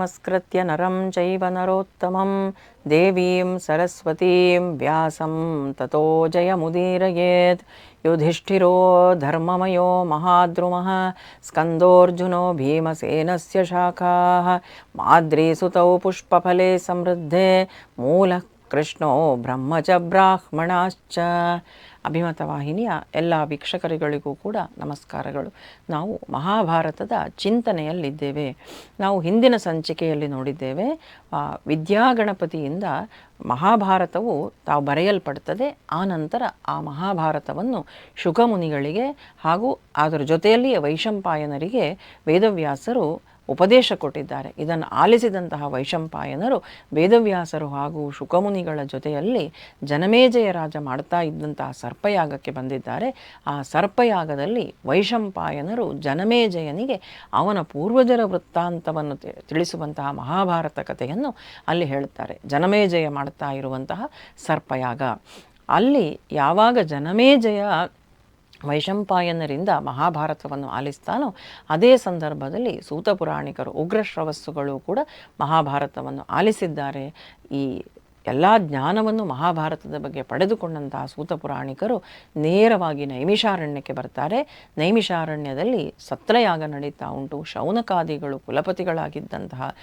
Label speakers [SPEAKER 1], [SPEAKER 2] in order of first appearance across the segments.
[SPEAKER 1] नमस्कृत्य नरं चैव नरोत्तमं। देवीं सरस्वतीं व्यासं ततो जयमुदीरयेत्। युधिष्ठिरो धर्ममयो महाद्रुमः। स्कन्दोऽर्जुनो भीमसेनस्य शाखाः। माद्रीसुतौ पुष्पफले समृद्धे। मूलः कृष्णो ब्रह्म च ब्राह्मणाश्च। ಅಭಿಮತ ವಾಹಿನಿಯ ಎಲ್ಲ ವೀಕ್ಷಕರುಗಳಿಗೂ ಕೂಡ ನಮಸ್ಕಾರಗಳು. ನಾವು ಮಹಾಭಾರತದ ಚಿಂತನೆಯಲ್ಲಿದ್ದೇವೆ. ನಾವು ಹಿಂದಿನ ಸಂಚಿಕೆಯಲ್ಲಿ ನೋಡಿದ್ದೇವೆ ವಿದ್ಯಾಗಣಪತಿಯಿಂದ ಮಹಾಭಾರತವು ತಾವು ಬರೆಯಲ್ಪಡ್ತದೆ, ಆ ನಂತರ ಆ ಮಹಾಭಾರತವನ್ನು ಶುಕಮುನಿಗಳಿಗೆ ಹಾಗೂ ಅದರ ಜೊತೆಯಲ್ಲಿಯೇ ವೈಶಂಪಾಯನರಿಗೆ ವೇದವ್ಯಾಸರು ಉಪದೇಶ ಕೊಟ್ಟಿದ್ದಾರೆ. ಇದನ್ನು ಆಲಿಸಿದಂತಹ ವೈಶಂಪಾಯನರು ವೇದವ್ಯಾಸರು ಹಾಗೂ ಶುಕಮುನಿಗಳ ಜೊತೆಯಲ್ಲಿ ಜನಮೇಜಯ ರಾಜ ಮಾಡ್ತಾ ಇದ್ದಂತಹ ಸರ್ಪಯಾಗಕ್ಕೆ ಬಂದಿದ್ದಾರೆ. ಆ ಸರ್ಪಯಾಗದಲ್ಲಿ ವೈಶಂಪಾಯನರು ಜನಮೇಜಯನಿಗೆ ಅವನ ಪೂರ್ವಜರ ವೃತ್ತಾಂತವನ್ನು ತಿಳಿಸುವಂತಹ ಮಹಾಭಾರತ ಕಥೆಯನ್ನು ಅಲ್ಲಿ ಹೇಳುತ್ತಾರೆ. ಜನಮೇಜಯ ಮಾಡ್ತಾ ಇರುವಂತಹ ಸರ್ಪಯಾಗ. ಅಲ್ಲಿ ಯಾವಾಗ ಜನಮೇಜಯ ವೈಶಂಪಾಯನರಿಂದ ಮಹಾಭಾರತವನ್ನು ಆಲಿಸ್ತಾನೋ ಅದೇ ಸಂದರ್ಭದಲ್ಲಿ ಸೂತ ಪುರಾಣಿಕರು ಉಗ್ರಶ್ರವಸ್ಸುಗಳು ಕೂಡ ಮಹಾಭಾರತವನ್ನು ಆಲಿಸಿದ್ದಾರೆ. ಈ ಎಲ್ಲ ಜ್ಞಾನವನ್ನು ಮಹಾಭಾರತದ ಬಗ್ಗೆ ಪಡೆದುಕೊಂಡಂತಹ ಸೂತ ಪುರಾಣಿಕರು ನೇರವಾಗಿ ನೈಮಿಷಾರಣ್ಯಕ್ಕೆ ಬರ್ತಾರೆ. ನೈಮಿಷಾರಣ್ಯದಲ್ಲಿ ಸತ್ರಯಾಗ ನಡೀತಾ ಉಂಟು. ಶೌನಕಾದಿಗಳು, ಕುಲಪತಿಗಳಾಗಿದ್ದಂತಹ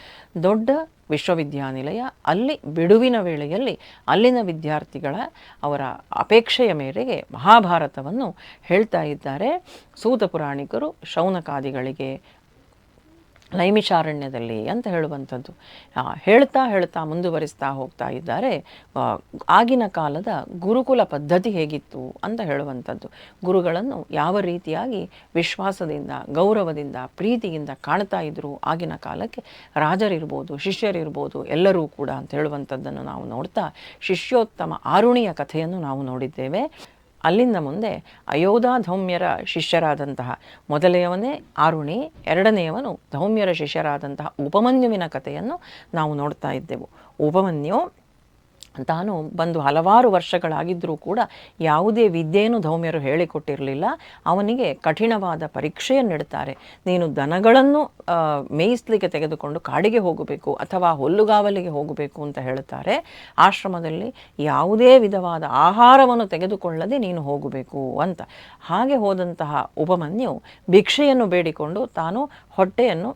[SPEAKER 1] ದೊಡ್ಡ ವಿಶ್ವವಿದ್ಯಾನಿಲಯ ಅಲ್ಲಿ ಬಿಡುವಿನ ವೇಳೆಯಲ್ಲಿ ಅಲ್ಲಿನ ವಿದ್ಯಾರ್ಥಿಗಳ ಅವರ ಅಪೇಕ್ಷೆಯ ಮೇರೆಗೆ ಮಹಾಭಾರತವನ್ನು ಹೇಳ್ತಾ ಇದ್ದಾರೆ. ಸೂತ ಪುರಾಣಿಕರು ಶೌನಕಾದಿಗಳಿಗೆ ನೈಮಿಷಾರಣ್ಯದಲ್ಲಿ ಅಂತ ಹೇಳುವಂಥದ್ದು. ಹೇಳ್ತಾ ಹೇಳ್ತಾ ಮುಂದುವರಿಸ್ತಾ ಹೋಗ್ತಾ ಇದ್ದಾರೆ. ಆಗಿನ ಕಾಲದ ಗುರುಕುಲ ಪದ್ಧತಿ ಹೇಗಿತ್ತು ಅಂತ ಹೇಳುವಂಥದ್ದು. ಗುರುಗಳನ್ನು ಯಾವ ರೀತಿಯಾಗಿ ವಿಶ್ವಾಸದಿಂದ, ಗೌರವದಿಂದ, ಪ್ರೀತಿಯಿಂದ ಕಾಣ್ತಾ ಇದ್ದರು ಆಗಿನ ಕಾಲಕ್ಕೆ ರಾಜರಿರ್ಬೋದು, ಶಿಷ್ಯರಿರ್ಬೋದು ಎಲ್ಲರೂ ಕೂಡ ಅಂತ ಹೇಳುವಂಥದ್ದನ್ನು ನಾವು ನೋಡ್ತಾ, ಶಿಷ್ಯೋತ್ತಮ ಆರುಣಿಯ ಕಥೆಯನ್ನು ನಾವು ನೋಡಿದ್ದೇವೆ. ಅಲ್ಲಿಂದ ಮುಂದೆ ಅಯೋಧ ಧೌಮ್ಯರ ಶಿಷ್ಯರಾದಂತಹ ಮೊದಲೆಯವನೇ ಆರುಣಿ, ಎರಡನೆಯವನು ಧೌಮ್ಯರ ಶಿಷ್ಯರಾದಂತಹ ಉಪಮನ್ಯುವಿನ ಕಥೆಯನ್ನು ನಾವು ನೋಡ್ತಾ ಇದ್ದೆವು. ಉಪಮನ್ಯು ತಾನು ಬಂದು ಹಲವಾರು ವರ್ಷಗಳಾಗಿದ್ದರೂ ಕೂಡ ಯಾವುದೇ ವಿದ್ಯೆಯನ್ನು ಧೌಮ್ಯರು ಹೇಳಿಕೊಟ್ಟಿರಲಿಲ್ಲ. ಅವನಿಗೆ ಕಠಿಣವಾದ ಪರೀಕ್ಷೆಯನ್ನು ಪರೀಕ್ಷೆಯನ್ನಿಡ್ತಾರೆ ನೀನು ದನಗಳನ್ನು ಮೇಯಿಸ್ಲಿಕ್ಕೆ ತೆಗೆದುಕೊಂಡು ಕಾಡಿಗೆ ಹೋಗಬೇಕು ಅಥವಾ ಹುಲ್ಲುಗಾವಲಿಗೆ ಹೋಗಬೇಕು ಅಂತ ಹೇಳುತ್ತಾರೆ. ಆಶ್ರಮದಲ್ಲಿ ಯಾವುದೇ ವಿಧವಾದ ಆಹಾರವನ್ನು ತೆಗೆದುಕೊಳ್ಳದೆ ನೀನು ಹೋಗಬೇಕು ಅಂತ. ಹಾಗೆ ಹೋದಂತಹ ಉಪಮನ್ಯು ಭಿಕ್ಷೆಯನ್ನು ಬೇಡಿಕೊಂಡು ತಾನು ಹೊಟ್ಟೆಯನ್ನು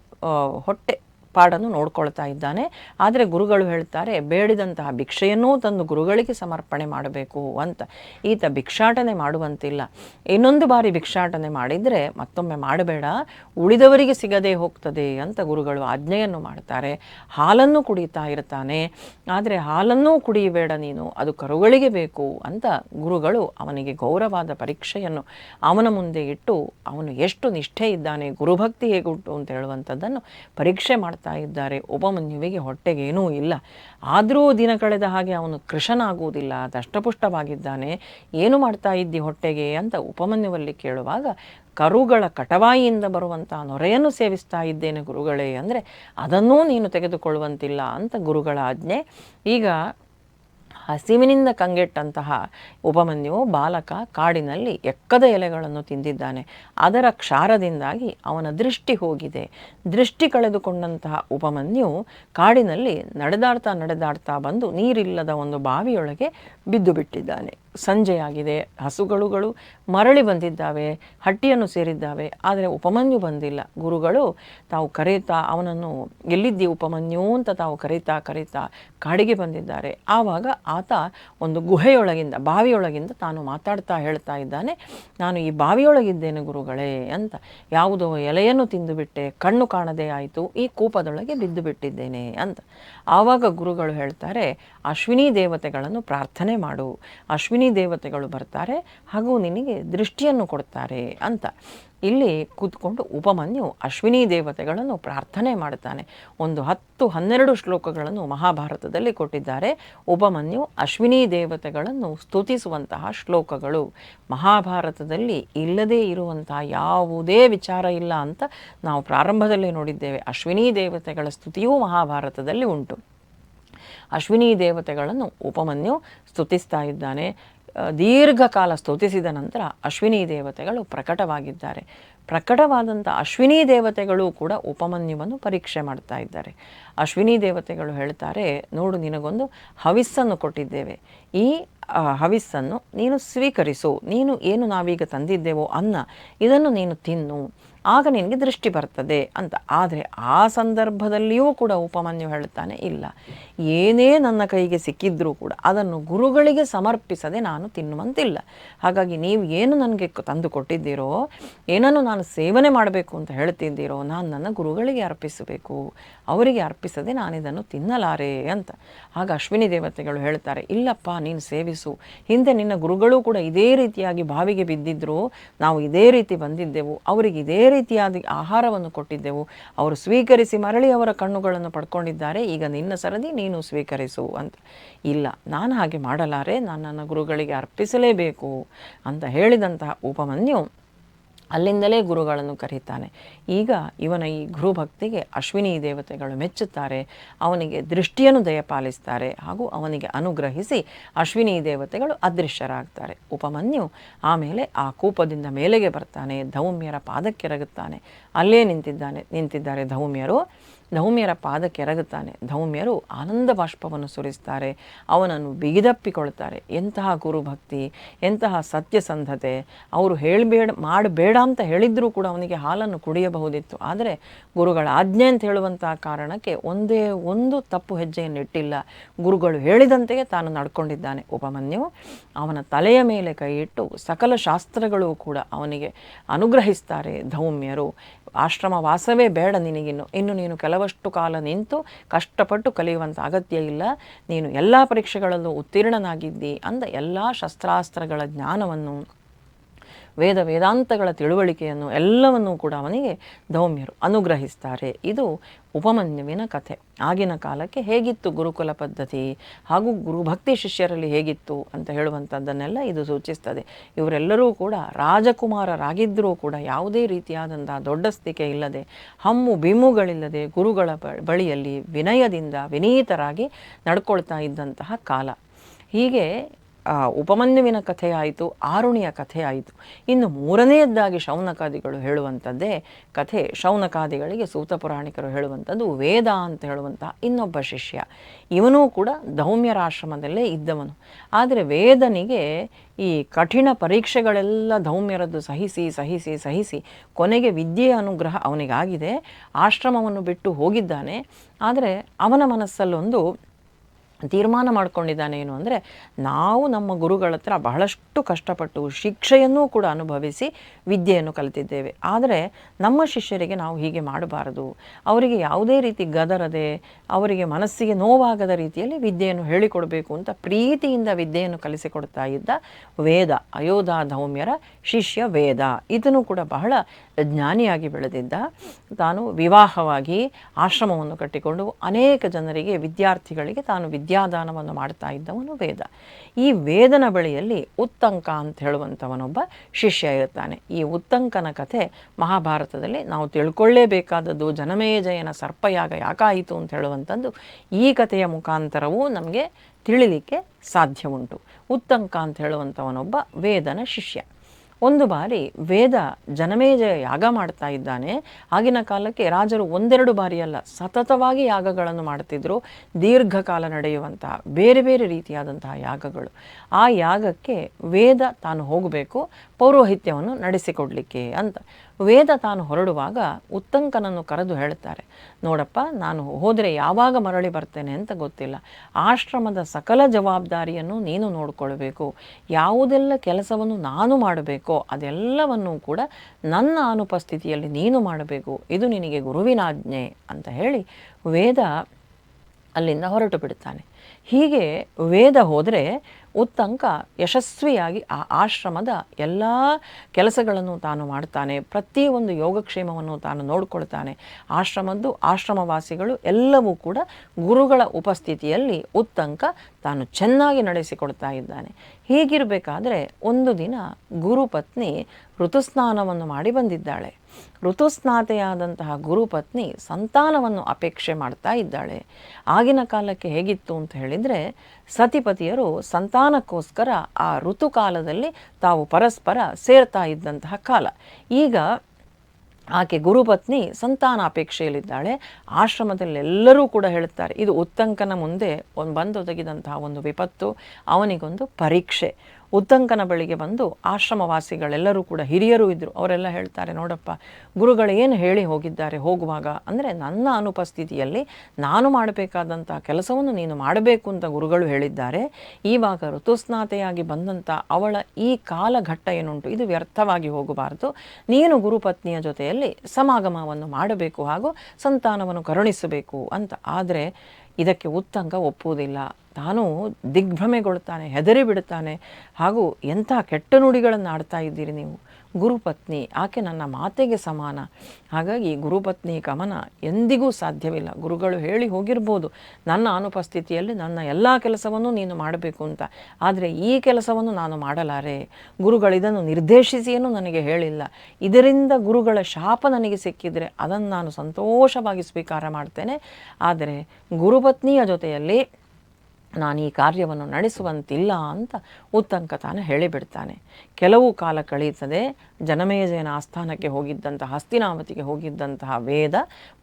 [SPEAKER 1] ಹೊಟ್ಟೆ ಪಾಡನ್ನು ನೋಡ್ಕೊಳ್ತಾ ಇದ್ದಾನೆ. ಆದರೆ ಗುರುಗಳು ಹೇಳ್ತಾರೆ, ಬೇಡಿದಂತಹ ಭಿಕ್ಷೆಯನ್ನೂ ತಂದು ಗುರುಗಳಿಗೆ ಸಮರ್ಪಣೆ ಮಾಡಬೇಕು ಅಂತ. ಈತ ಭಿಕ್ಷಾಟನೆ ಮಾಡುವಂತಿಲ್ಲ. ಇನ್ನೊಂದು ಬಾರಿ ಭಿಕ್ಷಾಟನೆ ಮಾಡಿದರೆ ಮತ್ತೊಮ್ಮೆ ಮಾಡಬೇಡ, ಉಳಿದವರಿಗೆ ಸಿಗದೇ ಹೋಗ್ತದೆ ಅಂತ ಗುರುಗಳು ಆಜ್ಞೆಯನ್ನು ಮಾಡ್ತಾರೆ. ಹಾಲನ್ನು ಕುಡಿತಾ ಇರ್ತಾನೆ. ಆದರೆ ಹಾಲನ್ನೂ ಕುಡಿಯಬೇಡ ನೀನು, ಅದು ಕರುಗಳಿಗೆ ಬೇಕು ಅಂತ ಗುರುಗಳು ಅವನಿಗೆ ಗೌರವಾದ ಪರೀಕ್ಷೆಯನ್ನು ಅವನ ಮುಂದೆ ಇಟ್ಟು, ಅವನು ಎಷ್ಟು ನಿಷ್ಠೆ ಇದ್ದಾನೆ, ಗುರುಭಕ್ತಿ ಹೇಗುಂಟು ಅಂತ ಹೇಳುವಂಥದ್ದನ್ನು ಪರೀಕ್ಷೆ ಮಾಡ್ತಾ ಇದ್ದಾರೆ. ಉಪಮನ್ಯುವಿಗೆ ಹೊಟ್ಟೆಗೇನೂ ಇಲ್ಲ. ಆದರೂ ದಿನ ಕಳೆದ ಹಾಗೆ ಅವನು ಕೃಷನಾಗುವುದಿಲ್ಲ. ದಷ್ಟಪುಷ್ಟವಾಗಿದ್ದಾನೆ. ಏನು ಮಾಡ್ತಾ ಇದ್ದಿ ಹೊಟ್ಟೆಗೆ ಅಂತ ಉಪಮನ್ಯುವಲ್ಲಿ ಕೇಳುವಾಗ, ಕರುಗಳ ಕಟವಾಯಿಯಿಂದ ಬರುವಂಥ ನೊರೆಯನ್ನು ಸೇವಿಸ್ತಾ ಇದ್ದೇನೆ ಗುರುಗಳೇ. ಅಂದರೆ ಅದನ್ನೂ ನೀನು ತೆಗೆದುಕೊಳ್ಳುವಂತಿಲ್ಲ ಅಂತ ಗುರುಗಳ ಆಜ್ಞೆ. ಈಗ ಹಸಿವಿನಿಂದ ಕಂಗೆಟ್ಟಂತಹ ಉಪಮನ್ಯು ಬಾಲಕ ಕಾಡಿನಲ್ಲಿ ಎಕ್ಕದ ಎಲೆಗಳನ್ನು ತಿಂದಿದ್ದಾನೆ. ಅದರ ಕ್ಷಾರದಿಂದಾಗಿ ಅವನ ದೃಷ್ಟಿ ಹೋಗಿದೆ. ದೃಷ್ಟಿ ಕಳೆದುಕೊಂಡಂತಹ ಉಪಮನ್ಯು ಕಾಡಿನಲ್ಲಿ ನಡೆದಾಡ್ತಾ ನಡೆದಾಡ್ತಾ ಬಂದು ನೀರಿಲ್ಲದ ಒಂದು ಬಾವಿಯೊಳಗೆ ಬಿದ್ದು ಬಿಟ್ಟಿದ್ದಾನೆ. ಸಂಜೆಯಾಗಿದೆ. ಹಸುಗಳುಗಳು ಮರಳಿ ಬಂದಿದ್ದಾವೆ, ಹಟ್ಟಿಯನ್ನು ಸೇರಿದ್ದಾವೆ, ಆದರೆ ಉಪಮನ್ಯು ಬಂದಿಲ್ಲ. ಗುರುಗಳು, ತಾವು ಕರೀತಾ ಅವನನ್ನು ಎಲ್ಲಿದ್ದಿ ಉಪಮನ್ಯು ಅಂತ ತಾವು ಕರೀತಾ ಕರೀತಾ ಕಾಡಿಗೆ ಬಂದಿದ್ದಾರೆ. ಆವಾಗ ಆತ ಒಂದು ಗುಹೆಯೊಳಗಿಂದ, ಬಾವಿಯೊಳಗಿಂದ ತಾನು ಮಾತಾಡ್ತಾ ಹೇಳ್ತಾ ಇದ್ದಾನೆ, ನಾನು ಈ ಬಾವಿಯೊಳಗಿದ್ದೇನೆ ಗುರುಗಳೇ ಅಂತ. ಯಾವುದೋ ಎಲೆಯನ್ನು ತಿಂದುಬಿಟ್ಟೆ, ಕಣ್ಣು ಕಾಣದೇ ಆಯಿತು, ಈ ಕೂಪದೊಳಗೆ ಬಿದ್ದು ಬಿಟ್ಟಿದ್ದೇನೆ ಅಂತ. ಆವಾಗ ಗುರುಗಳು ಹೇಳ್ತಾರೆ, ಅಶ್ವಿನಿ ದೇವತೆಗಳನ್ನು ಪ್ರಾರ್ಥನೆ ಮಾಡು. ಅಶ್ವಿನಿ ದೇವತೆಗಳು ಬರ್ತಾರೆ ಹಾಗೂ ನಿನಗೆ ದೃಷ್ಟಿಯನ್ನು ಕೊಡ್ತಾರೆ ಅಂತ. ಇಲ್ಲಿ ಕೂತ್ಕೊಂಡು ಉಪಮನ್ಯು ಅಶ್ವಿನಿ ದೇವತೆಗಳನ್ನು ಪ್ರಾರ್ಥನೆ ಮಾಡ್ತಾನೆ ಒಂದು ಹತ್ತು ಹನ್ನೆರಡು ಶ್ಲೋಕಗಳನ್ನು ಮಹಾಭಾರತದಲ್ಲಿ ಕೊಟ್ಟಿದ್ದಾರೆ. ಉಪಮನ್ಯು ಅಶ್ವಿನಿ ದೇವತೆಗಳನ್ನು ಸ್ತುತಿಸುವಂತಹ ಶ್ಲೋಕಗಳು. ಮಹಾಭಾರತದಲ್ಲಿ ಇಲ್ಲದೇ ಇರುವಂತಹ ಯಾವುದೇ ವಿಚಾರ ಇಲ್ಲ ಅಂತ ನಾವು ಪ್ರಾರಂಭದಲ್ಲಿ ನೋಡಿದ್ದೇವೆ. ಅಶ್ವಿನಿ ದೇವತೆಗಳ ಸ್ತುತಿಯೂ ಮಹಾಭಾರತದಲ್ಲಿ ಉಂಟು. ಅಶ್ವಿನಿ ದೇವತೆಗಳನ್ನು ಉಪಮನ್ಯು ಸ್ತುತಿಸ್ತಾ ಇದ್ದಾನೆ. ದೀರ್ಘಕಾಲ ಸ್ತುತಿಸಿದ ನಂತರ ಅಶ್ವಿನಿ ದೇವತೆಗಳು ಪ್ರಕಟವಾಗಿದ್ದಾರೆ. ಪ್ರಕಟವಾದಂಥ ಅಶ್ವಿನಿ ದೇವತೆಗಳು ಕೂಡ ಉಪಮನ್ಯುವನ್ನು ಪರೀಕ್ಷೆ ಮಾಡ್ತಾ ಇದ್ದಾರೆ. ಅಶ್ವಿನಿ ದೇವತೆಗಳು ಹೇಳ್ತಾರೆ, ನೋಡು ನಿನಗೊಂದು ಹವಿಸ್ಸನ್ನು ಕೊಟ್ಟಿದ್ದೇವೆ. ಈ ಹವಿಸ್ಸನ್ನು ನೀನು ಸ್ವೀಕರಿಸು. ನೀನು ಏನು ನಾವೀಗ ತಂದಿದ್ದೇವೋ ಅನ್ನ, ಇದನ್ನು ನೀನು ತಿನ್ನು. ಆಗ ನಿನಗೆ ದೃಷ್ಟಿ ಬರ್ತದೆ ಅಂತ. ಆದರೆ ಆ ಸಂದರ್ಭದಲ್ಲಿಯೂ ಕೂಡ ಉಪಮನ್ಯು ಹೇಳುತ್ತಾನೆ, ಇಲ್ಲ. ಏನೇ ನನ್ನ ಕೈಗೆ ಸಿಕ್ಕಿದ್ರೂ ಕೂಡ ಅದನ್ನು ಗುರುಗಳಿಗೆ ಸಮರ್ಪಿಸದೆ ನಾನು ತಿನ್ನುವಂತಿಲ್ಲ. ಹಾಗಾಗಿ ನೀವು ಏನು ನನಗೆ ತಂದು ಕೊಟ್ಟಿದ್ದೀರೋ, ಏನನ್ನು ನಾನು ಸೇವನೆ ಮಾಡಬೇಕು ಅಂತ ಹೇಳ್ತಿದ್ದೀರೋ, ನಾನು ನನ್ನ ಗುರುಗಳಿಗೆ ಅರ್ಪಿಸಬೇಕು. ಅವರಿಗೆ ಅರ್ಪಿಸದೆ ನಾನಿದನ್ನು ತಿನ್ನಲಾರೆ ಅಂತ. ಆಗ ಅಶ್ವಿನಿ ದೇವತೆಗಳು ಹೇಳ್ತಾರೆ, ಇಲ್ಲಪ್ಪ, ನೀನು ಸೇವಿಸು. ಹಿಂದೆ ನಿನ್ನ ಗುರುಗಳು ಕೂಡ ಇದೇ ರೀತಿಯಾಗಿ ಬಾವಿಗೆ ಬಿದ್ದಿದ್ರು ನಾವು ಇದೇ ರೀತಿ ಬಂದಿದ್ದೆವು. ಅವರಿಗೆ ಇದೇ ರೀತಿಯಾದ ಆಹಾರವನ್ನು ಕೊಟ್ಟಿದ್ದೆವು. ಅವರು ಸ್ವೀಕರಿಸಿ ಮರಳಿ ಅವರ ಕಣ್ಣುಗಳನ್ನು ಪಡ್ಕೊಂಡಿದ್ದಾರೆ. ಈಗ ನಿನ್ನ ಸರದಿ ನೀನು ಸ್ವೀಕರಿಸು ಅಂತ. ಇಲ್ಲ, ನಾನು ಹಾಗೆ ಮಾಡಲಾರೆ. ನಾನು ನನ್ನ ಗುರುಗಳಿಗೆ ಅರ್ಪಿಸಲೇಬೇಕು ಅಂತ ಹೇಳಿದಂತಹ ಉಪಮನ್ಯು ಅಲ್ಲಿಂದಲೇ ಗುರುಗಳನ್ನು ಕರೀತಾನೆ. ಈಗ ಇವನ ಈ ಗುರುಭಕ್ತಿಗೆ ಅಶ್ವಿನಿ ದೇವತೆಗಳು ಮೆಚ್ಚುತ್ತಾರೆ, ಅವನಿಗೆ ದೃಷ್ಟಿಯನ್ನು ದಯಪಾಲಿಸ್ತಾರೆ ಹಾಗೂ ಅವನಿಗೆ ಅನುಗ್ರಹಿಸಿ ಅಶ್ವಿನಿ ದೇವತೆಗಳು ಅದೃಶ್ಯರಾಗ್ತಾರೆ. ಉಪಮನ್ಯು ಆಮೇಲೆ ಆ ಕೂಪದಿಂದ ಮೇಲೆಗೆ ಬರ್ತಾನೆ, ಧೌಮ್ಯರ ಪಾದಕ್ಕೆರಗುತ್ತಾನೆ ಅಲ್ಲೇ ನಿಂತಿದ್ದಾನೆ, ನಿಂತಿದ್ದಾರೆ ಧೌಮ್ಯರು. ಧೌಮ್ಯರ ಪಾದಕ್ಕೆ ಎರಗುತ್ತಾನೆ ಧೌಮ್ಯರು ಆನಂದ ಬಾಷ್ಪವನ್ನು ಸುರಿಸ್ತಾರೆ. ಅವನನ್ನು ಬಿಗಿದಪ್ಪಿಕೊಳ್ತಾರೆ. ಎಂತಹ ಗುರುಭಕ್ತಿ, ಎಂತಹ ಸತ್ಯಸಂಧತೆ. ಅವರು ಹೇಳಬೇಡ, ಮಾಡಬೇಡ ಅಂತ ಹೇಳಿದ್ರೂ ಕೂಡ ಅವನಿಗೆ ಹಾಲನ್ನು ಕುಡಿಯಬಹುದಿತ್ತು. ಆದರೆ ಗುರುಗಳ ಆಜ್ಞೆ ಅಂತ ಹೇಳುವಂತಹ ಕಾರಣಕ್ಕೆ ಒಂದೇ ಒಂದು ತಪ್ಪು ಹೆಜ್ಜೆಯನ್ನು ಇಟ್ಟಿಲ್ಲ. ಗುರುಗಳು ಹೇಳಿದಂತೆಯೇ ತಾನು ನಡ್ಕೊಂಡಿದ್ದಾನೆ. ಉಪಮನ್ಯು ಅವನ ತಲೆಯ ಮೇಲೆ ಕೈಯಿಟ್ಟು ಸಕಲ ಶಾಸ್ತ್ರಗಳು ಕೂಡ ಅವನಿಗೆ ಅನುಗ್ರಹಿಸ್ತಾರೆ. ಧೌಮ್ಯರು ಆಶ್ರಮ ವಾಸವೇ ಬೇಡ ನಿನಗಿನ್ನು. ಇನ್ನು ನೀನು ಕೆಲವಷ್ಟು ಕಾಲ ನಿಂತು ಕಷ್ಟಪಟ್ಟು ಕಲಿಯುವಂಥ ಅಗತ್ಯ ಇಲ್ಲ. ನೀನು ಎಲ್ಲ ಪರೀಕ್ಷೆಗಳಲ್ಲೂ ಉತ್ತೀರ್ಣನಾಗಿದ್ದಿ ಅಂದ ಎಲ್ಲ ಶಸ್ತ್ರಾಸ್ತ್ರಗಳ ಜ್ಞಾನವನ್ನು ವೇದ ವೇದಾಂತಗಳ ತಿಳುವಳಿಕೆಯನ್ನು ಎಲ್ಲವನ್ನೂ ಕೂಡ ಅವನಿಗೆ ಧೌಮ್ಯರು ಅನುಗ್ರಹಿಸ್ತಾರೆ. ಇದು ಉಪಮನ್ಯುವಿನ ಕಥೆ. ಆಗಿನ ಕಾಲಕ್ಕೆ ಹೇಗಿತ್ತು ಗುರುಕುಲ ಪದ್ಧತಿ? ಹಾಗೂ ಗುರುಭಕ್ತಿ ಶಿಷ್ಯರಲ್ಲಿ ಹೇಗಿತ್ತು ಅಂತ ಹೇಳುವಂಥದ್ದನ್ನೆಲ್ಲ ಇದು ಸೂಚಿಸ್ತದೆ. ಇವರೆಲ್ಲರೂ ಕೂಡ ರಾಜಕುಮಾರರಾಗಿದ್ದರೂ ಕೂಡ ಯಾವುದೇ ರೀತಿಯಾದಂತಹ ದೊಡ್ಡಸ್ತಿಕೆ ಇಲ್ಲದೆ, ಹಮ್ಮು ಬಿಮ್ಮುಗಳಿಲ್ಲದೆ ಗುರುಗಳ ಬಳಿಯಲ್ಲಿ ವಿನಯದಿಂದ ವಿನೀತರಾಗಿ ನಡ್ಕೊಳ್ತಾ ಇದ್ದಂತಹ ಕಾಲ. ಹೀಗೆ ಉಪಮನ್ಯುವಿನ ಕಥೆಯಾಯಿತು, ಆರುಣಿಯ ಕಥೆಯಾಯಿತು. ಇನ್ನು ಮೂರನೆಯದ್ದಾಗಿ ಶೌನಕಾದಿಗಳು ಹೇಳುವಂಥದ್ದೇ ಕಥೆ. ಶೌನಕಾದಿಗಳಿಗೆ ಸೂತ ಪುರಾಣಿಕರು ಹೇಳುವಂಥದ್ದು ವೇದ ಅಂತ ಹೇಳುವಂತಹ ಇನ್ನೊಬ್ಬ ಶಿಷ್ಯ. ಇವನೂ ಕೂಡ ಧೌಮ್ಯರಾಶ್ರಮದಲ್ಲೇ ಇದ್ದವನು. ಆದರೆ ವೇದನಿಗೆ ಈ ಕಠಿಣ ಪರೀಕ್ಷೆಗಳೆಲ್ಲ ಧೌಮ್ಯರದ್ದು ಸಹಿಸಿ ಸಹಿಸಿ ಸಹಿಸಿ ಕೊನೆಗೆ ವಿದ್ಯೆಯ ಅನುಗ್ರಹ ಅವನಿಗಾಗಿದೆ. ಆಶ್ರಮವನ್ನು ಬಿಟ್ಟು ಹೋಗಿದ್ದಾನೆ. ಆದರೆ ಅವನ ಮನಸ್ಸಲ್ಲೊಂದು ತೀರ್ಮಾನ ಮಾಡ್ಕೊಂಡಿದ್ದಾನೆ ಏನು ಅಂದರೆ, ನಾವು ನಮ್ಮ ಗುರುಗಳ ಹತ್ರ ಬಹಳಷ್ಟು ಕಷ್ಟಪಟ್ಟು ಶಿಕ್ಷೆಯನ್ನೂ ಕೂಡ ಅನುಭವಿಸಿ ವಿದ್ಯೆಯನ್ನು ಕಲಿತಿದ್ದೇವೆ. ಆದರೆ ನಮ್ಮ ಶಿಷ್ಯರಿಗೆ ನಾವು ಹೀಗೆ ಮಾಡಬಾರದು. ಅವರಿಗೆ ಯಾವುದೇ ರೀತಿ ಗದರದೆ, ಅವರಿಗೆ ಮನಸ್ಸಿಗೆ ನೋವಾಗದ ರೀತಿಯಲ್ಲಿ ವಿದ್ಯೆಯನ್ನು ಹೇಳಿಕೊಡಬೇಕು ಅಂತ ಪ್ರೀತಿಯಿಂದ ವಿದ್ಯೆಯನ್ನು ಕಲಿಸಿಕೊಡ್ತಾ ಇದ್ದ ವೇದ ಅಯೋಧಾ ಧೌಮ್ಯರ ಶಿಷ್ಯ ವೇದ. ಇದನ್ನು ಕೂಡ ಬಹಳ ಜ್ಞಾನಿಯಾಗಿ ಬೆಳೆದಿದ್ದ. ತಾನು ವಿವಾಹವಾಗಿ ಆಶ್ರಮವನ್ನು ಕಟ್ಟಿಕೊಂಡು ಅನೇಕ ಜನರಿಗೆ, ವಿದ್ಯಾರ್ಥಿಗಳಿಗೆ ತಾನು ವಿದ್ಯಾದಾನವನ್ನು ಮಾಡ್ತಾ ಇದ್ದವನು ವೇದ. ಈ ವೇದನ ಬಳಿಯಲ್ಲಿ ಉತ್ತಂಕ ಅಂತ ಹೇಳುವಂಥವನೊಬ್ಬ ಶಿಷ್ಯ ಇರುತ್ತಾನೆ. ಈ ಉತ್ತಂಕನ ಕಥೆ ಮಹಾಭಾರತದಲ್ಲಿ ನಾವು ತಿಳ್ಕೊಳ್ಳೇಬೇಕಾದದ್ದು ಜನಮೇಜಯನ ಸರ್ಪಯಾಗ ಯಾಕಾಯಿತು ಅಂತ ಹೇಳುವಂಥದ್ದು ಈ ಕಥೆಯ ಮುಖಾಂತರವೂ ನಮಗೆ ತಿಳಿಲಿಕ್ಕೆ ಸಾಧ್ಯ ಉಂಟು ಉತ್ತಂಕ ಅಂತ ಹೇಳುವಂಥವನೊಬ್ಬ ವೇದನ ಶಿಷ್ಯ. ಒಂದು ಬಾರಿ ವೇದ ಜನಮೇಜ ಯಾಗ ಮಾಡ್ತಾ ಇದ್ದಾನೆ. ಆಗಿನ ಕಾಲಕ್ಕೆ ರಾಜರು ಒಂದೆರಡು ಬಾರಿಯಲ್ಲ ಸತತವಾಗಿ ಯಾಗಗಳನ್ನು ಮಾಡ್ತಿದ್ರು. ದೀರ್ಘಕಾಲ ನಡೆಯುವಂತಹ ಬೇರೆ ಬೇರೆ ರೀತಿಯಾದಂತಹ ಯಾಗಗಳು. ಆ ಯಾಗಕ್ಕೆ ವೇದ ತಾನು ಹೋಗಬೇಕು, ಪೌರೋಹಿತ್ಯವನ್ನು ನಡೆಸಿಕೊಡ್ಲಿಕ್ಕೆ ಅಂತ. ವೇದ ತಾನು ಹೊರಡುವಾಗ ಉತ್ತಂಕನನ್ನು ಕರೆದು ಹೇಳುತ್ತಾರೆ. ನೋಡಪ್ಪ, ನಾನು ಹೋದರೆ ಯಾವಾಗ ಮರಳಿ ಬರ್ತೇನೆ ಅಂತ ಗೊತ್ತಿಲ್ಲ. ಆಶ್ರಮದ ಸಕಲ ಜವಾಬ್ದಾರಿಯನ್ನು ನೀನು ನೋಡಿಕೊಳ್ಬೇಕು. ಯಾವುದೆಲ್ಲ ಕೆಲಸವನ್ನು ನಾನು ಮಾಡಬೇಕೋ ಅದೆಲ್ಲವನ್ನೂ ಕೂಡ ನನ್ನ ಅನುಪಸ್ಥಿತಿಯಲ್ಲಿ ನೀನು ಮಾಡಬೇಕು. ಇದು ನಿನಗೆ ಗುರುವಿನ ಆಜ್ಞೆ ಅಂತ ಹೇಳಿ ವೇದ ಅಲ್ಲಿಂದ ಹೊರಟು ಬಿಡುತ್ತಾನೆ. ಹೀಗೆ ವೇದ ಹೋದರೆ ಉತ್ತಂಕ, ಯಶಸ್ವಿಯಾಗಿ ಆ ಆಶ್ರಮದ ಎಲ್ಲ ಕೆಲಸಗಳನ್ನು ತಾನು ಮಾಡ್ತಾನೆ. ಪ್ರತಿಯೊಂದು ಯೋಗಕ್ಷೇಮವನ್ನು ತಾನು ನೋಡಿಕೊಳ್ತಾನೆ. ಆಶ್ರಮದ್ದು ಆಶ್ರಮವಾಸಿಗಳು ಎಲ್ಲವೂ ಕೂಡ ಗುರುಗಳ ಉಪಸ್ಥಿತಿಯಲ್ಲಿ ಉತ್ತಂಕ ತಾನು ಚೆನ್ನಾಗಿ ನಡೆಸಿಕೊಡ್ತಾ ಇದ್ದಾನೆ. ಹೀಗಿರಬೇಕಾದ್ರೆ ಒಂದು ದಿನ ಗುರುಪತ್ನಿ ಋತುಸ್ನಾನವನ್ನು ಮಾಡಿ ಬಂದಿದ್ದಾಳೆ. ಋತುಸ್ನಾತೆಯಾದಂತಹ ಗುರುಪತ್ನಿ ಸಂತಾನವನ್ನು ಅಪೇಕ್ಷೆ ಮಾಡ್ತಾ ಇದ್ದಾಳೆ. ಆಗಿನ ಕಾಲಕ್ಕೆ ಹೇಗಿತ್ತು ಅಂತ ಹೇಳಿದರೆ, ಸತಿಪತಿಯರು ಸಂತಾನಕ್ಕೋಸ್ಕರ ಆ ಋತುಕಾಲದಲ್ಲಿ ತಾವು ಪರಸ್ಪರ ಸೇರ್ತಾ ಇದ್ದಂತಹ ಕಾಲ. ಈಗ ಆಕೆ ಗುರುಪತ್ನಿ ಸಂತಾನ ಅಪೇಕ್ಷೆಯಲ್ಲಿದ್ದಾಳೆ. ಆಶ್ರಮದಲ್ಲೆಲ್ಲರೂ ಕೂಡ ಹೇಳುತ್ತಾರೆ, ಇದು ಉತ್ತಂಕನ ಮುಂದೆ ಒಂದು ಬಂದು ಒದಗಿದಂತಹ ಒಂದು ವಿಪತ್ತು, ಅವನಿಗೊಂದು ಪರೀಕ್ಷೆ. ಉತ್ತಂಕನ ಬಳಿಗೆ ಬಂದು ಆಶ್ರಮವಾಸಿಗಳೆಲ್ಲರೂ ಕೂಡ ಹಿರಿಯರು ಇದ್ದರು ಅವರೆಲ್ಲ ಹೇಳ್ತಾರೆ, ನೋಡಪ್ಪ, ಗುರುಗಳು ಏನು ಹೇಳಿ ಹೋಗಿದ್ದಾರೆ? ಹೋಗುವಾಗ. ಅಂದರೆ ನನ್ನ ಅನುಪಸ್ಥಿತಿಯಲ್ಲಿ ನಾನು ಮಾಡಬೇಕಾದಂಥ ಕೆಲಸವನ್ನು ನೀನು ಮಾಡಬೇಕು ಅಂತ ಗುರುಗಳು ಹೇಳಿದ್ದಾರೆ. ಈವಾಗ ಋತುಸ್ನಾತೆಯಾಗಿ ಬಂದಂಥ ಅವಳ ಈ ಕಾಲಘಟ್ಟ ಏನುಂಟು? ಇದು ವ್ಯರ್ಥವಾಗಿ ಹೋಗಬಾರದು. ನೀನು ಗುರುಪತ್ನಿಯ ಜೊತೆಯಲ್ಲಿ ಸಮಾಗಮವನ್ನು ಮಾಡಬೇಕು ಹಾಗೂ ಸಂತಾನವನ್ನು ಕರುಣಿಸಬೇಕು ಅಂತ. ಆದರೆ ಇದಕ್ಕೆ ಉತ್ತಂಗ ಒಪ್ಪುವುದಿಲ್ಲ. ತಾನು ದಿಗ್ಭ್ರಮೆಗೊಳ್ತಾನೆ ಹೆದರಿ ಬಿಡುತ್ತಾನೆ ಹಾಗೂ ಎಂಥ ಕೆಟ್ಟ ನುಡಿಗಳನ್ನು ಆಡ್ತಾ ಇದ್ದೀರಿ ನೀವು? ಗುರುಪತ್ನಿ, ಆಕೆ ನನ್ನ ಮಾತೆಗೆ ಸಮಾನ. ಹಾಗಾಗಿ ಗುರುಪತ್ನಿ ಗಮನ ಎಂದಿಗೂ ಸಾಧ್ಯವಿಲ್ಲ. ಗುರುಗಳು ಹೇಳಿ ಹೋಗಿರ್ಬೋದು, ನನ್ನ ಅನುಪಸ್ಥಿತಿಯಲ್ಲಿ ನನ್ನ ಎಲ್ಲ ಕೆಲಸವನ್ನು ನೀನು ಮಾಡಬೇಕು ಅಂತ. ಆದರೆ ಈ ಕೆಲಸವನ್ನು ನಾನು ಮಾಡಲಾರೆ? ಗುರುಗಳಿದನ್ನು ನಿರ್ದೇಶಿಸಿಯೇನು ನನಗೆ ಹೇಳಿಲ್ಲ. ಇದರಿಂದ ಗುರುಗಳ ಶಾಪ ನನಗೆ ಸಿಕ್ಕಿದರೆ ಅದನ್ನು ನಾನು ಸಂತೋಷವಾಗಿ ಸ್ವೀಕಾರ ಮಾಡ್ತೇನೆ. ಆದರೆ ಗುರುಪತ್ನಿಯ ಜೊತೆಯಲ್ಲಿ ನಾನು ಈ ಕಾರ್ಯವನ್ನು ನಡೆಸುವಂತಿಲ್ಲ ಅಂತ ಉತ್ತಂಕ ತಾನು ಹೇಳಿಬಿಡ್ತಾನೆ. ಕೆಲವು ಕಾಲ ಕಳೀತದೆ ಜನಮೇಜಯನ ಆಸ್ಥಾನಕ್ಕೆ ಹೋಗಿದ್ದಂತಹ ಹಸ್ತಿನಾವತಿಗೆ ಹೋಗಿದ್ದಂತಹ ವೇದ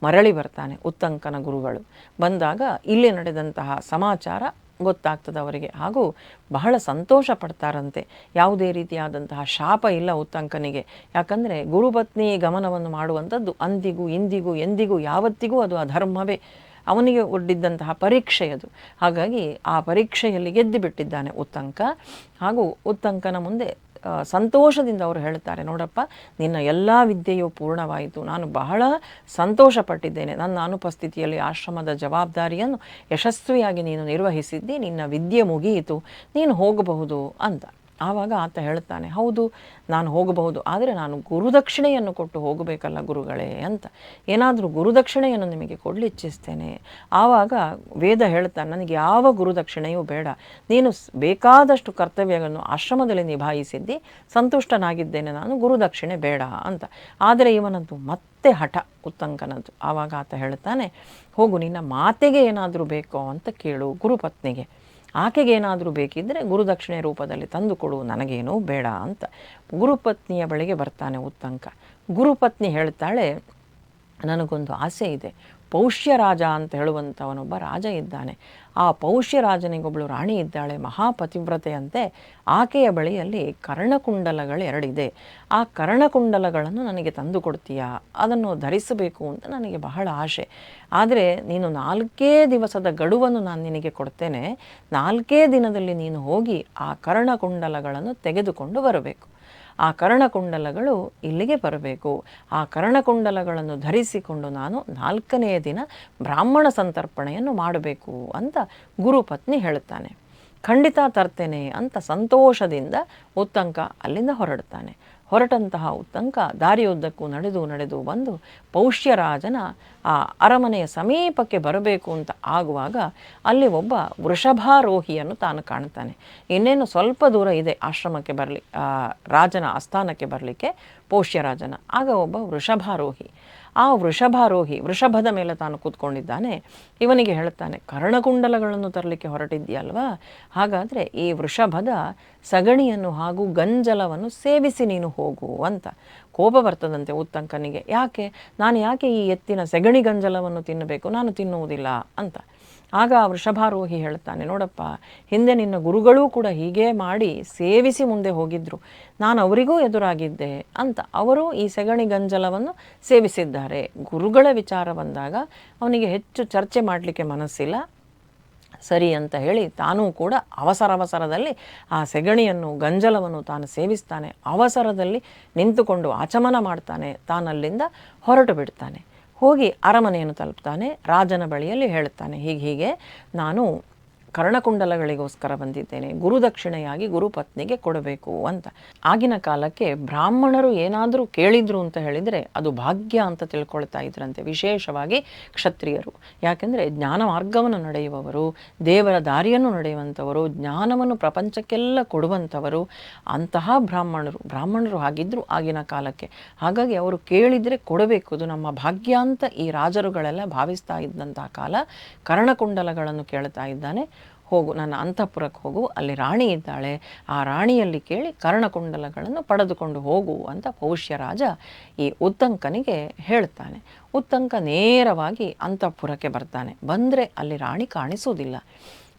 [SPEAKER 1] ಮರಳಿ ಬರ್ತಾನೆ ಉತ್ತಂಕನ ಗುರುಗಳು. ಬಂದಾಗ ಇಲ್ಲಿ ನಡೆದಂತಹ ಸಮಾಚಾರ ಗೊತ್ತಾಗ್ತದೆ ಅವರಿಗೆ. ಹಾಗೂ ಬಹಳ ಸಂತೋಷ ಪಡ್ತಾರಂತೆ. ಯಾವುದೇ ರೀತಿಯಾದಂತಹ ಶಾಪ ಇಲ್ಲ ಉತ್ತಂಕನಿಗೆ. ಯಾಕಂದರೆ ಗುರುಪತ್ನಿ ಗಮನವನ್ನು ಮಾಡುವಂಥದ್ದು ಅಂದಿಗೂ ಇಂದಿಗೂ ಎಂದಿಗೂ ಯಾವತ್ತಿಗೂ ಅದು ಅಧರ್ಮವೇ. ಅವನಿಗೆ ಒಡ್ಡಿದ್ದಂತಹ ಪರೀಕ್ಷೆ ಅದು. ಹಾಗಾಗಿ ಆ ಪರೀಕ್ಷೆಯಲ್ಲಿ ಗೆದ್ದು ಬಿಟ್ಟಿದ್ದಾನೆ ಉತ್ತಂಕ. ಹಾಗೂ ಉತ್ತಂಕನ ಮುಂದೆ ಸಂತೋಷದಿಂದ ಅವರು ಹೇಳ್ತಾರೆ, ನೋಡಪ್ಪ, ನಿನ್ನ ಎಲ್ಲ ವಿದ್ಯೆಯು ಪೂರ್ಣವಾಯಿತು. ನಾನು ಬಹಳ ಸಂತೋಷಪಟ್ಟಿದ್ದೇನೆ. ನನ್ನ ಅನುಪಸ್ಥಿತಿಯಲ್ಲಿ ಆಶ್ರಮದ ಜವಾಬ್ದಾರಿಯನ್ನು ಯಶಸ್ವಿಯಾಗಿ ನೀನು ನಿರ್ವಹಿಸಿದ್ದಿ. ನಿನ್ನ ವಿದ್ಯೆ ಮುಗಿಯಿತು. ನೀನು ಹೋಗಬಹುದು ಅಂತ. ಆವಾಗ ಆತ ಹೇಳ್ತಾನೆ, ಹೌದು, ನಾನು ಹೋಗಬಹುದು, ಆದರೆ ನಾನು ಗುರುದಕ್ಷಿಣೆಯನ್ನು ಕೊಟ್ಟು ಹೋಗಬೇಕಲ್ಲ ಗುರುಗಳೇ ಅಂತ. ಏನಾದರೂ ಗುರುದಕ್ಷಿಣೆಯನ್ನು ನಿಮಗೆ ಕೊಡಲಿ ಇಚ್ಛಿಸ್ತೇನೆ. ಆವಾಗ ವೇದ ಹೇಳ್ತಾನೆ ನನಗೆ ಯಾವ ಗುರುದಕ್ಷಿಣೆಯೂ ಬೇಡ. ನೀನು ಬೇಕಾದಷ್ಟು ಕರ್ತವ್ಯಗಳನ್ನು ಆಶ್ರಮದಲ್ಲಿ ನಿಭಾಯಿಸಿದ್ದಿ, ಸಂತುಷ್ಟನಾಗಿದ್ದೇನೆ ನಾನು, ಗುರುದಕ್ಷಿಣೆ ಬೇಡ ಅಂತ. ಆದರೆ ಇವನಂತೂ ಮತ್ತೆ ಹಠ ಉತ್ತಂಕನದ್ದು ಆವಾಗ ಆತ ಹೇಳ್ತಾನೆ, ಹೋಗು, ನಿನ್ನ ಮಾತೆಗೆ ಏನಾದರೂ ಬೇಕೋ ಅಂತ ಕೇಳು ಗುರುಪತ್ನಿಗೆ. ಆಕೆಗೆ ಏನಾದರೂ ಬೇಕಿದ್ದರೆ ಗುರುದಕ್ಷಿಣೆ ರೂಪದಲ್ಲಿ ತಂದು ಕೊಡು, ನನಗೇನೂ ಬೇಡ ಅಂತ. ಗುರುಪತ್ನಿಯ ಬಳಿಗೆ ಬರ್ತಾನೆ ಉತ್ತಂಕ. ಗುರುಪತ್ನಿ ಹೇಳ್ತಾಳೆ, ನನಗೊಂದು ಆಸೆ ಇದೆ. ಪೌಷ್ಯ ರಾಜ ಅಂತ ಹೇಳುವಂಥವನೊಬ್ಬ ರಾಜ ಇದ್ದಾನೆ. ಆ ಪೌಷ್ಯ ರಾಜನಿಗೊಬ್ಬಳು ರಾಣಿ ಇದ್ದಾಳೆ, ಮಹಾಪತಿವ್ರತೆಯಂತೆ ಆಕೆಯ ಬಳಿಯಲ್ಲಿ ಕರ್ಣಕುಂಡಲಗಳು ಎರಡಿದೆ ಆ ಕರ್ಣಕುಂಡಲಗಳನ್ನು ನನಗೆ ತಂದು ಕೊಡ್ತೀಯಾ? ಅದನ್ನು ಧರಿಸಬೇಕು ಅಂತ ನನಗೆ ಬಹಳ ಆಸೆ. ಆದರೆ ನೀನು ನಾಲ್ಕೇ ದಿವಸದ ಗಡುವನ್ನು ನಾನು ನಿನಗೆ ಕೊಡ್ತೇನೆ. ನಾಲ್ಕೇ ದಿನದಲ್ಲಿ ನೀನು ಹೋಗಿ ಆ ಕರ್ಣಕುಂಡಲಗಳನ್ನು ತೆಗೆದುಕೊಂಡು ಬರಬೇಕು. ಆ ಕರ್ಣಕುಂಡಲಗಳು ಇಲ್ಲಿಗೆ ಬರಬೇಕು. ಆ ಕರ್ಣಕುಂಡಲಗಳನ್ನು ಧರಿಸಿಕೊಂಡು ನಾನು ನಾಲ್ಕನೆಯ ದಿನ ಬ್ರಾಹ್ಮಣ ಸಂತರ್ಪಣೆಯನ್ನು ಮಾಡಬೇಕು ಅಂತ ಗುರುಪತ್ನಿ ಹೇಳುತ್ತಾನೆ. ಖಂಡಿತ ತರ್ತೇನೆ ಅಂತ ಸಂತೋಷದಿಂದ ಉತ್ತಂಕ ಅಲ್ಲಿಂದ ಹೊರಡ್ತಾನೆ ಹೊರಟಂತಹ ಉತ್ತಂಕ, ದಾರಿಯುದ್ದಕ್ಕೂ ನಡೆದು ನಡೆದು ಬಂದು ಪೌಷ್ಯರಾಜನ ಆ ಅರಮನೆಯ ಸಮೀಪಕ್ಕೆ ಬರಬೇಕು ಅಂತ ಆಗುವಾಗ ಅಲ್ಲಿ ಒಬ್ಬ ವೃಷಭಾರೋಹಿಯನ್ನು ತಾನು ಕಾಣ್ತಾನೆ ಇನ್ನೇನು ಸ್ವಲ್ಪ ದೂರ ಇದೆ ಆಶ್ರಮಕ್ಕೆ ಬರಲಿ ರಾಜನ ಆಸ್ಥಾನಕ್ಕೆ ಬರಲಿಕ್ಕೆ ಪೌಷ್ಯರಾಜನ. ಆಗ ಒಬ್ಬ ವೃಷಭಾರೋಹಿ ಆ ವೃಷಭಾರೋಹಿ, ವೃಷಭದ ಮೇಲೆ ತಾನು ಕೂತ್ಕೊಂಡಿದ್ದಾನೆ. ಇವನಿಗೆ ಹೇಳುತ್ತಾನೆ ಕರ್ಣಕುಂಡಲಗಳನ್ನು ತರಲಿಕ್ಕೆ ಹೊರಟಿದ್ಯಲ್ವಾ ಹಾಗಾದರೆ ಈ ವೃಷಭದ ಸಗಣಿಯನ್ನು ಹಾಗೂ ಗಂಜಲವನ್ನು ಸೇವಿಸಿ ನೀನು ಹೋಗು ಅಂತ ಕೋಪ ಬರ್ತದಂತೆ ಉತ್ತಂಕನಿಗೆ. ಯಾಕೆ? ನಾನು ಯಾಕೆ ಈ ಎತ್ತಿನ ಸೆಗಣಿ ಗಂಜಲವನ್ನು ತಿನ್ನಬೇಕು? ನಾನು ತಿನ್ನುವುದಿಲ್ಲ ಅಂತ. ಆಗ ವೃಷಭಾರೋಹಿ ಹೇಳ್ತಾನೆ ನೋಡಪ್ಪ, ಹಿಂದೆ ನಿನ್ನ ಗುರುಗಳೂ ಕೂಡ ಹೀಗೆ ಮಾಡಿ ಸೇವಿಸಿ ಮುಂದೆ ಹೋಗಿದ್ರು. ನಾನು ಅವರಿಗೂ ಎದುರಾಗಿದ್ದೆ ಅಂತ ಅವರು ಈ ಸೆಗಣಿ ಗಂಜಲವನ್ನು ಸೇವಿಸಿದ್ದಾರೆ. ಗುರುಗಳ ವಿಚಾರ ಬಂದಾಗ ಅವನಿಗೆ ಹೆಚ್ಚು ಚರ್ಚೆ ಮಾಡಲಿಕ್ಕೆ ಮನಸ್ಸಿಲ್ಲ. ಸರಿ ಅಂತ ಹೇಳಿ ತಾನೂ ಕೂಡ ಅವಸರ ಅವಸರದಲ್ಲಿ ಆ ಸೆಗಣಿಯನ್ನು, ಗಂಜಲವನ್ನು ತಾನು ಸೇವಿಸ್ತಾನೆ. ಅವಸರದಲ್ಲಿ ನಿಂತುಕೊಂಡು ಆಚಮನ ಮಾಡ್ತಾನೆ. ತಾನಲ್ಲಿಂದ ಹೊರಟು ಬಿಡ್ತಾನೆ. ಹೋಗಿ ಅರಮನೆಯನ್ನು ತಲುಪ್ತಾನೆ ರಾಜನ ಬಳಿಯಲ್ಲಿ ಹೇಳುತ್ತಾನೆ ಹೀಗೆ ಹೀಗೆ ನಾನು ಕರ್ಣಕುಂಡಲಗಳಿಗೋಸ್ಕರ ಬಂದಿದ್ದೇನೆ. ಗುರುದಕ್ಷಿಣೆಯಾಗಿ ಗುರುಪತ್ನಿಗೆ ಕೊಡಬೇಕು ಅಂತ. ಆಗಿನ ಕಾಲಕ್ಕೆ ಬ್ರಾಹ್ಮಣರು ಏನಾದರೂ ಕೇಳಿದ್ರು ಅಂತ ಹೇಳಿದರೆ ಅದು ಭಾಗ್ಯ ಅಂತ ತಿಳ್ಕೊಳ್ತಾ ಇದ್ರಂತೆ, ವಿಶೇಷವಾಗಿ ಕ್ಷತ್ರಿಯರು. ಯಾಕೆಂದರೆ ಜ್ಞಾನ ಮಾರ್ಗವನ್ನು ನಡೆಯುವವರು, ದೇವರ ದಾರಿಯನ್ನು ನಡೆಯುವಂಥವರು, ಜ್ಞಾನವನ್ನು ಪ್ರಪಂಚಕ್ಕೆಲ್ಲ ಕೊಡುವಂಥವರು ಅಂತಹ ಬ್ರಾಹ್ಮಣರು. ಬ್ರಾಹ್ಮಣರು ಆಗಿದ್ದರು ಆಗಿನ ಕಾಲಕ್ಕೆ. ಹಾಗಾಗಿ ಅವರು ಕೇಳಿದರೆ ಕೊಡಬೇಕು, ಅದು ನಮ್ಮ ಭಾಗ್ಯ ಅಂತ ಈ ರಾಜರುಗಳೆಲ್ಲ ಭಾವಿಸ್ತಾ ಇದ್ದಂತಹ ಕಾಲ ಕರ್ಣಕುಂಡಲಗಳನ್ನು ಕೇಳ್ತಾ ಇದ್ದಾನೆ. ಹೋಗು, ನನ್ನ ಅಂತಃಪುರಕ್ಕೆ ಹೋಗು, ಅಲ್ಲಿ ರಾಣಿ ಇದ್ದಾಳೆ, ಆ ರಾಣಿಯಲ್ಲಿ ಕೇಳಿ ಕರ್ಣಕುಂಡಲಗಳನ್ನು ಪಡೆದುಕೊಂಡು ಹೋಗು ಅಂತ ಪೌಷ್ಯ ರಾಜ ಈ ಉತ್ತಂಕನಿಗೆ ಹೇಳ್ತಾನೆ. ಉತ್ತಂಕ ನೇರವಾಗಿ ಅಂತಃಪುರಕ್ಕೆ ಬರ್ತಾನೆ. ಬಂದರೆ ಅಲ್ಲಿ ರಾಣಿ ಕಾಣಿಸುವುದಿಲ್ಲ.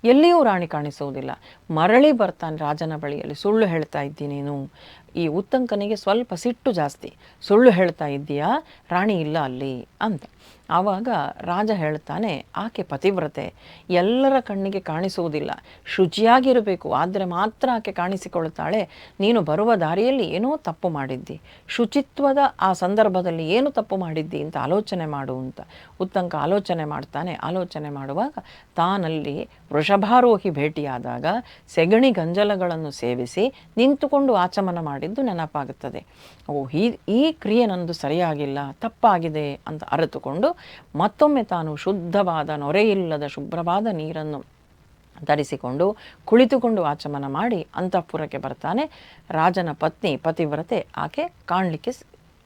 [SPEAKER 1] ಎಲ್ಲಿಯೂ ರಾಣಿ ಕಾಣಿಸುವುದಿಲ್ಲ. ಮರಳಿ ಬರ್ತಾನೆ ರಾಜನ ಬಳಿಯಲ್ಲಿ. ಸುಳ್ಳು ಹೇಳ್ತಾ ಇದ್ದಿ ನೀನು. ಈ ಉತ್ತಂಕನಿಗೆ ಸ್ವಲ್ಪ ಸಿಟ್ಟು ಜಾಸ್ತಿ. ಸುಳ್ಳು ಹೇಳ್ತಾ ಇದ್ದೀಯಾ? ರಾಣಿ ಇಲ್ಲ ಅಲ್ಲಿ ಅಂತ. ಆವಾಗ ರಾಜ ಹೇಳ್ತಾನೆ ಆಕೆ ಪತಿವ್ರತೆ. ಎಲ್ಲರ ಕಣ್ಣಿಗೆ ಕಾಣಿಸುವುದಿಲ್ಲ. ಶುಚಿಯಾಗಿರಬೇಕು. ಆದರೆ ಮಾತ್ರ ಆಕೆ ಕಾಣಿಸಿಕೊಳ್ತಾಳೆ ನೀನು ಬರುವ ದಾರಿಯಲ್ಲಿ ಏನೋ ತಪ್ಪು ಮಾಡಿದ್ದಿ. ಶುಚಿತ್ವದ ಆ ಸಂದರ್ಭದಲ್ಲಿ ಏನು ತಪ್ಪು ಮಾಡಿದ್ದಿ ಅಂತ ಆಲೋಚನೆ ಮಾಡು ಅಂತ. ಉತ್ತಂಕ ಆಲೋಚನೆ ಮಾಡ್ತಾನೆ. ಆಲೋಚನೆ ಮಾಡುವಾಗ ತಾನಲ್ಲಿ ವೃಷಭಾರೋಹಿ ಭೇಟಿಯಾದಾಗ ಸೆಗಣಿ ಗಂಜಲಗಳನ್ನು ಸೇವಿಸಿ ನಿಂತುಕೊಂಡು ಆಚಮನ ಮಾಡಿದ್ದು ನೆನಪಾಗುತ್ತದೆ. ಓ, ಈ ಈ ಕ್ರಿಯೆ ನಂದು ಸರಿಯಾಗಿಲ್ಲ. ತಪ್ಪಾಗಿದೆ ಅಂತ ಅರಿತುಕೊಂಡು ಮತ್ತೊಮ್ಮೆ ತಾನು ಶುದ್ಧವಾದ ನೊರೆಯಿಲ್ಲದ ಶುಭ್ರವಾದ ನೀರನ್ನು ಧರಿಸಿಕೊಂಡು ಕುಳಿತುಕೊಂಡು ಆಚಮನ ಮಾಡಿ ಅಂತಃಪುರಕ್ಕೆ ಬರ್ತಾನೆ. ರಾಜನ ಪತ್ನಿ ಪತಿವ್ರತೆ ಆಕೆ ಕಾಣಲಿಕ್ಕೆ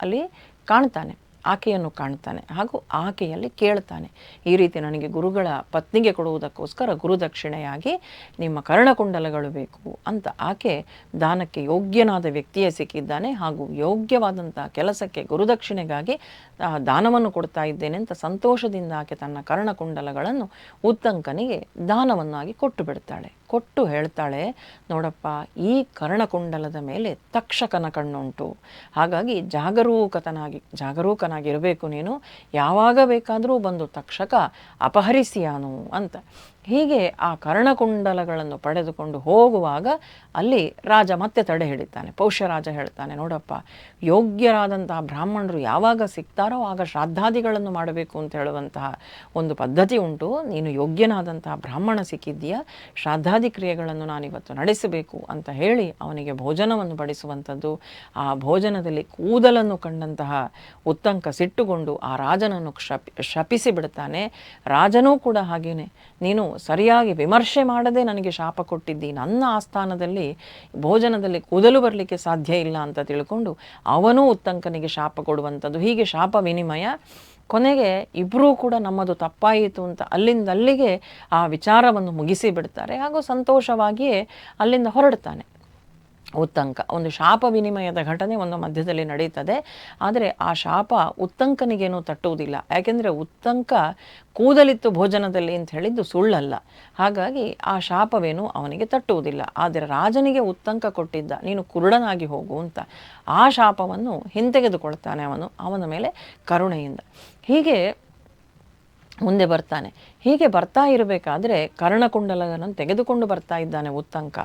[SPEAKER 1] ಅಲ್ಲಿ ಕಾಣ್ತಾನೆ. ಆಕೆಯನ್ನು ಕಾಣ್ತಾನೆ ಹಾಗೂ ಆಕೆಯಲ್ಲಿ ಕೇಳ್ತಾನೆ ಈ ರೀತಿ ನನಗೆ ಗುರುಗಳ ಪತ್ನಿಗೆ ಕೊಡುವುದಕ್ಕೋಸ್ಕರ ಗುರುದಕ್ಷಿಣೆಯಾಗಿ ನಿಮ್ಮ ಕರ್ಣಕುಂಡಲಗಳು ಬೇಕು ಅಂತ ಆಕೆ ದಾನಕ್ಕೆ ಯೋಗ್ಯನಾದ ವ್ಯಕ್ತಿಯೇ ಸಿಕ್ಕಿದ್ದಾನೆ ಹಾಗೂ ಯೋಗ್ಯವಾದಂಥ ಕೆಲಸಕ್ಕೆ ಗುರುದಕ್ಷಿಣೆಗಾಗಿ ದಾನವನ್ನು ಕೊಡ್ತಾ ಇದ್ದೇನೆ ಅಂತ ಸಂತೋಷದಿಂದ ಆಕೆ ತನ್ನ ಕರ್ಣಕುಂಡಲಗಳನ್ನು ಉತ್ತಂಕನಿಗೆ ದಾನವನ್ನಾಗಿ ಕೊಟ್ಟು ಬಿಡ್ತಾಳೆ. ಕೊಟ್ಟು ಹೇಳ್ತಾಳೆ, ನೋಡಪ್ಪ, ಈ ಕರ್ಣಕುಂಡಲದ ಮೇಲೆ ತಕ್ಷಕನ ಕಣ್ಣುಂಟು. ಹಾಗಾಗಿ ಜಾಗರೂಕತನಾಗಿ, ಜಾಗರೂಕನಾಗಿರಬೇಕು ನೀನು. ಯಾವಾಗ ಬೇಕಾದರೂ ಬಂದು ತಕ್ಷಕ ಅಪಹರಿಸಿಯಾನು ಅಂತ. ಹೀಗೆ ಆ ಕರ್ಣಕುಂಡಲಗಳನ್ನು ಪಡೆದುಕೊಂಡು ಹೋಗುವಾಗ ಅಲ್ಲಿ ರಾಜ ಮತ್ತೆ ತಡೆ ಹಿಡಿತಾನೆ. ಪೌಷ್ಯರಾಜ ಹೇಳ್ತಾನೆ, ನೋಡಪ್ಪ, ಯೋಗ್ಯರಾದಂತಹ ಬ್ರಾಹ್ಮಣರು ಯಾವಾಗ ಸಿಗ್ತಾರೋ ಆಗ ಶ್ರಾದ್ದಾದಿಗಳನ್ನು ಮಾಡಬೇಕು ಅಂತ ಹೇಳುವಂತಹ ಒಂದು ಪದ್ಧತಿ ಉಂಟು. ನೀನು ಯೋಗ್ಯನಾದಂತಹ ಬ್ರಾಹ್ಮಣ ಸಿಕ್ಕಿದ್ದೀಯಾ? ಶ್ರಾದ್ದಾದಿ ಕ್ರಿಯೆಗಳನ್ನು ನಾನಿವತ್ತು ನಡೆಸಬೇಕು ಅಂತ ಹೇಳಿ ಅವನಿಗೆ ಭೋಜನವನ್ನು ಬಡಿಸುವಂಥದ್ದು. ಆ ಭೋಜನದಲ್ಲಿ ಕೂದಲನ್ನು ಕಂಡಂತಹ ಉತ್ತಂಕ ಸಿಟ್ಟುಕೊಂಡು ಆ ರಾಜನನ್ನು ಶಪಿ ಶಪಿಸಿ ಬಿಡುತ್ತಾನೆ ರಾಜನೂ ಕೂಡ ಹಾಗೇನೆ. ನೀನು ಸರಿಯಾಗಿ ವಿಮರ್ಶೆ ಮಾಡದೆ ನನಗೆ ಶಾಪ ಕೊಟ್ಟಿದ್ದಿ, ನನ್ನ ಆಸ್ಥಾನದಲ್ಲಿ ಭೋಜನದಲ್ಲಿ ಕೂದಲು ಬರಲಿಕ್ಕೆ ಸಾಧ್ಯ ಇಲ್ಲ ಅಂತ ತಿಳ್ಕೊಂಡು ಅವನೂ ಉತ್ತಂಕನಿಗೆ ಶಾಪ ಕೊಡುವಂಥದ್ದು. ಹೀಗೆ ಶಾಪ ವಿನಿಮಯ ಕೊನೆಗೆ ಇಬ್ಬರೂ ಕೂಡ ನಮ್ಮದು ತಪ್ಪಾಯಿತು ಅಂತ ಅಲ್ಲಿಂದ ಅಲ್ಲಿಗೆ ಆ ವಿಚಾರವನ್ನು ಮುಗಿಸಿ ಬಿಡ್ತಾರೆ. ಹಾಗೂ ಸಂತೋಷವಾಗಿಯೇ ಅಲ್ಲಿಂದ ಹೊರಡ್ತಾನೆ. ಉತ್ತಂಕ. ಒಂದು ಶಾಪ ವಿನಿಮಯದ ಘಟನೆ ಒಂದು ಮಧ್ಯದಲ್ಲಿ ನಡೆಯುತ್ತದೆ ಆದರೆ ಆ ಶಾಪ ಉತ್ತಂಕನಿಗೇನು ತಟ್ಟುವುದಿಲ್ಲ. ಯಾಕೆಂದರೆ ಉತ್ತಂಕ ಕೂದಲಿತ್ತು ಭೋಜನದಲ್ಲಿ ಅಂತ ಹೇಳಿದ್ದು ಸುಳ್ಳಲ್ಲ. ಹಾಗಾಗಿ ಆ ಶಾಪವೇನು ಅವನಿಗೆ ತಟ್ಟುವುದಿಲ್ಲ. ಆದರೆ ರಾಜನಿಗೆ ಉತ್ತಂಕ ಕೊಟ್ಟಿದ್ದ, ನೀನು ಕುರುಡನಾಗಿ ಹೋಗು ಅಂತ ಆ ಶಾಪವನ್ನು ಹಿಂತೆಗೆದುಕೊಳ್ತಾನೆ ಅವನು, ಅವನ ಮೇಲೆ ಕರುಣೆಯಿಂದ. ಹೀಗೆ ಮುಂದೆ ಬರ್ತಾನೆ. ಹೀಗೆ ಬರ್ತಾ ಇರಬೇಕಾದ್ರೆ ಕರ್ಣಕುಂಡಲವನ್ನು ತೆಗೆದುಕೊಂಡು ಬರ್ತಾ ಇದ್ದಾನೆ ಉತ್ತಂಕ.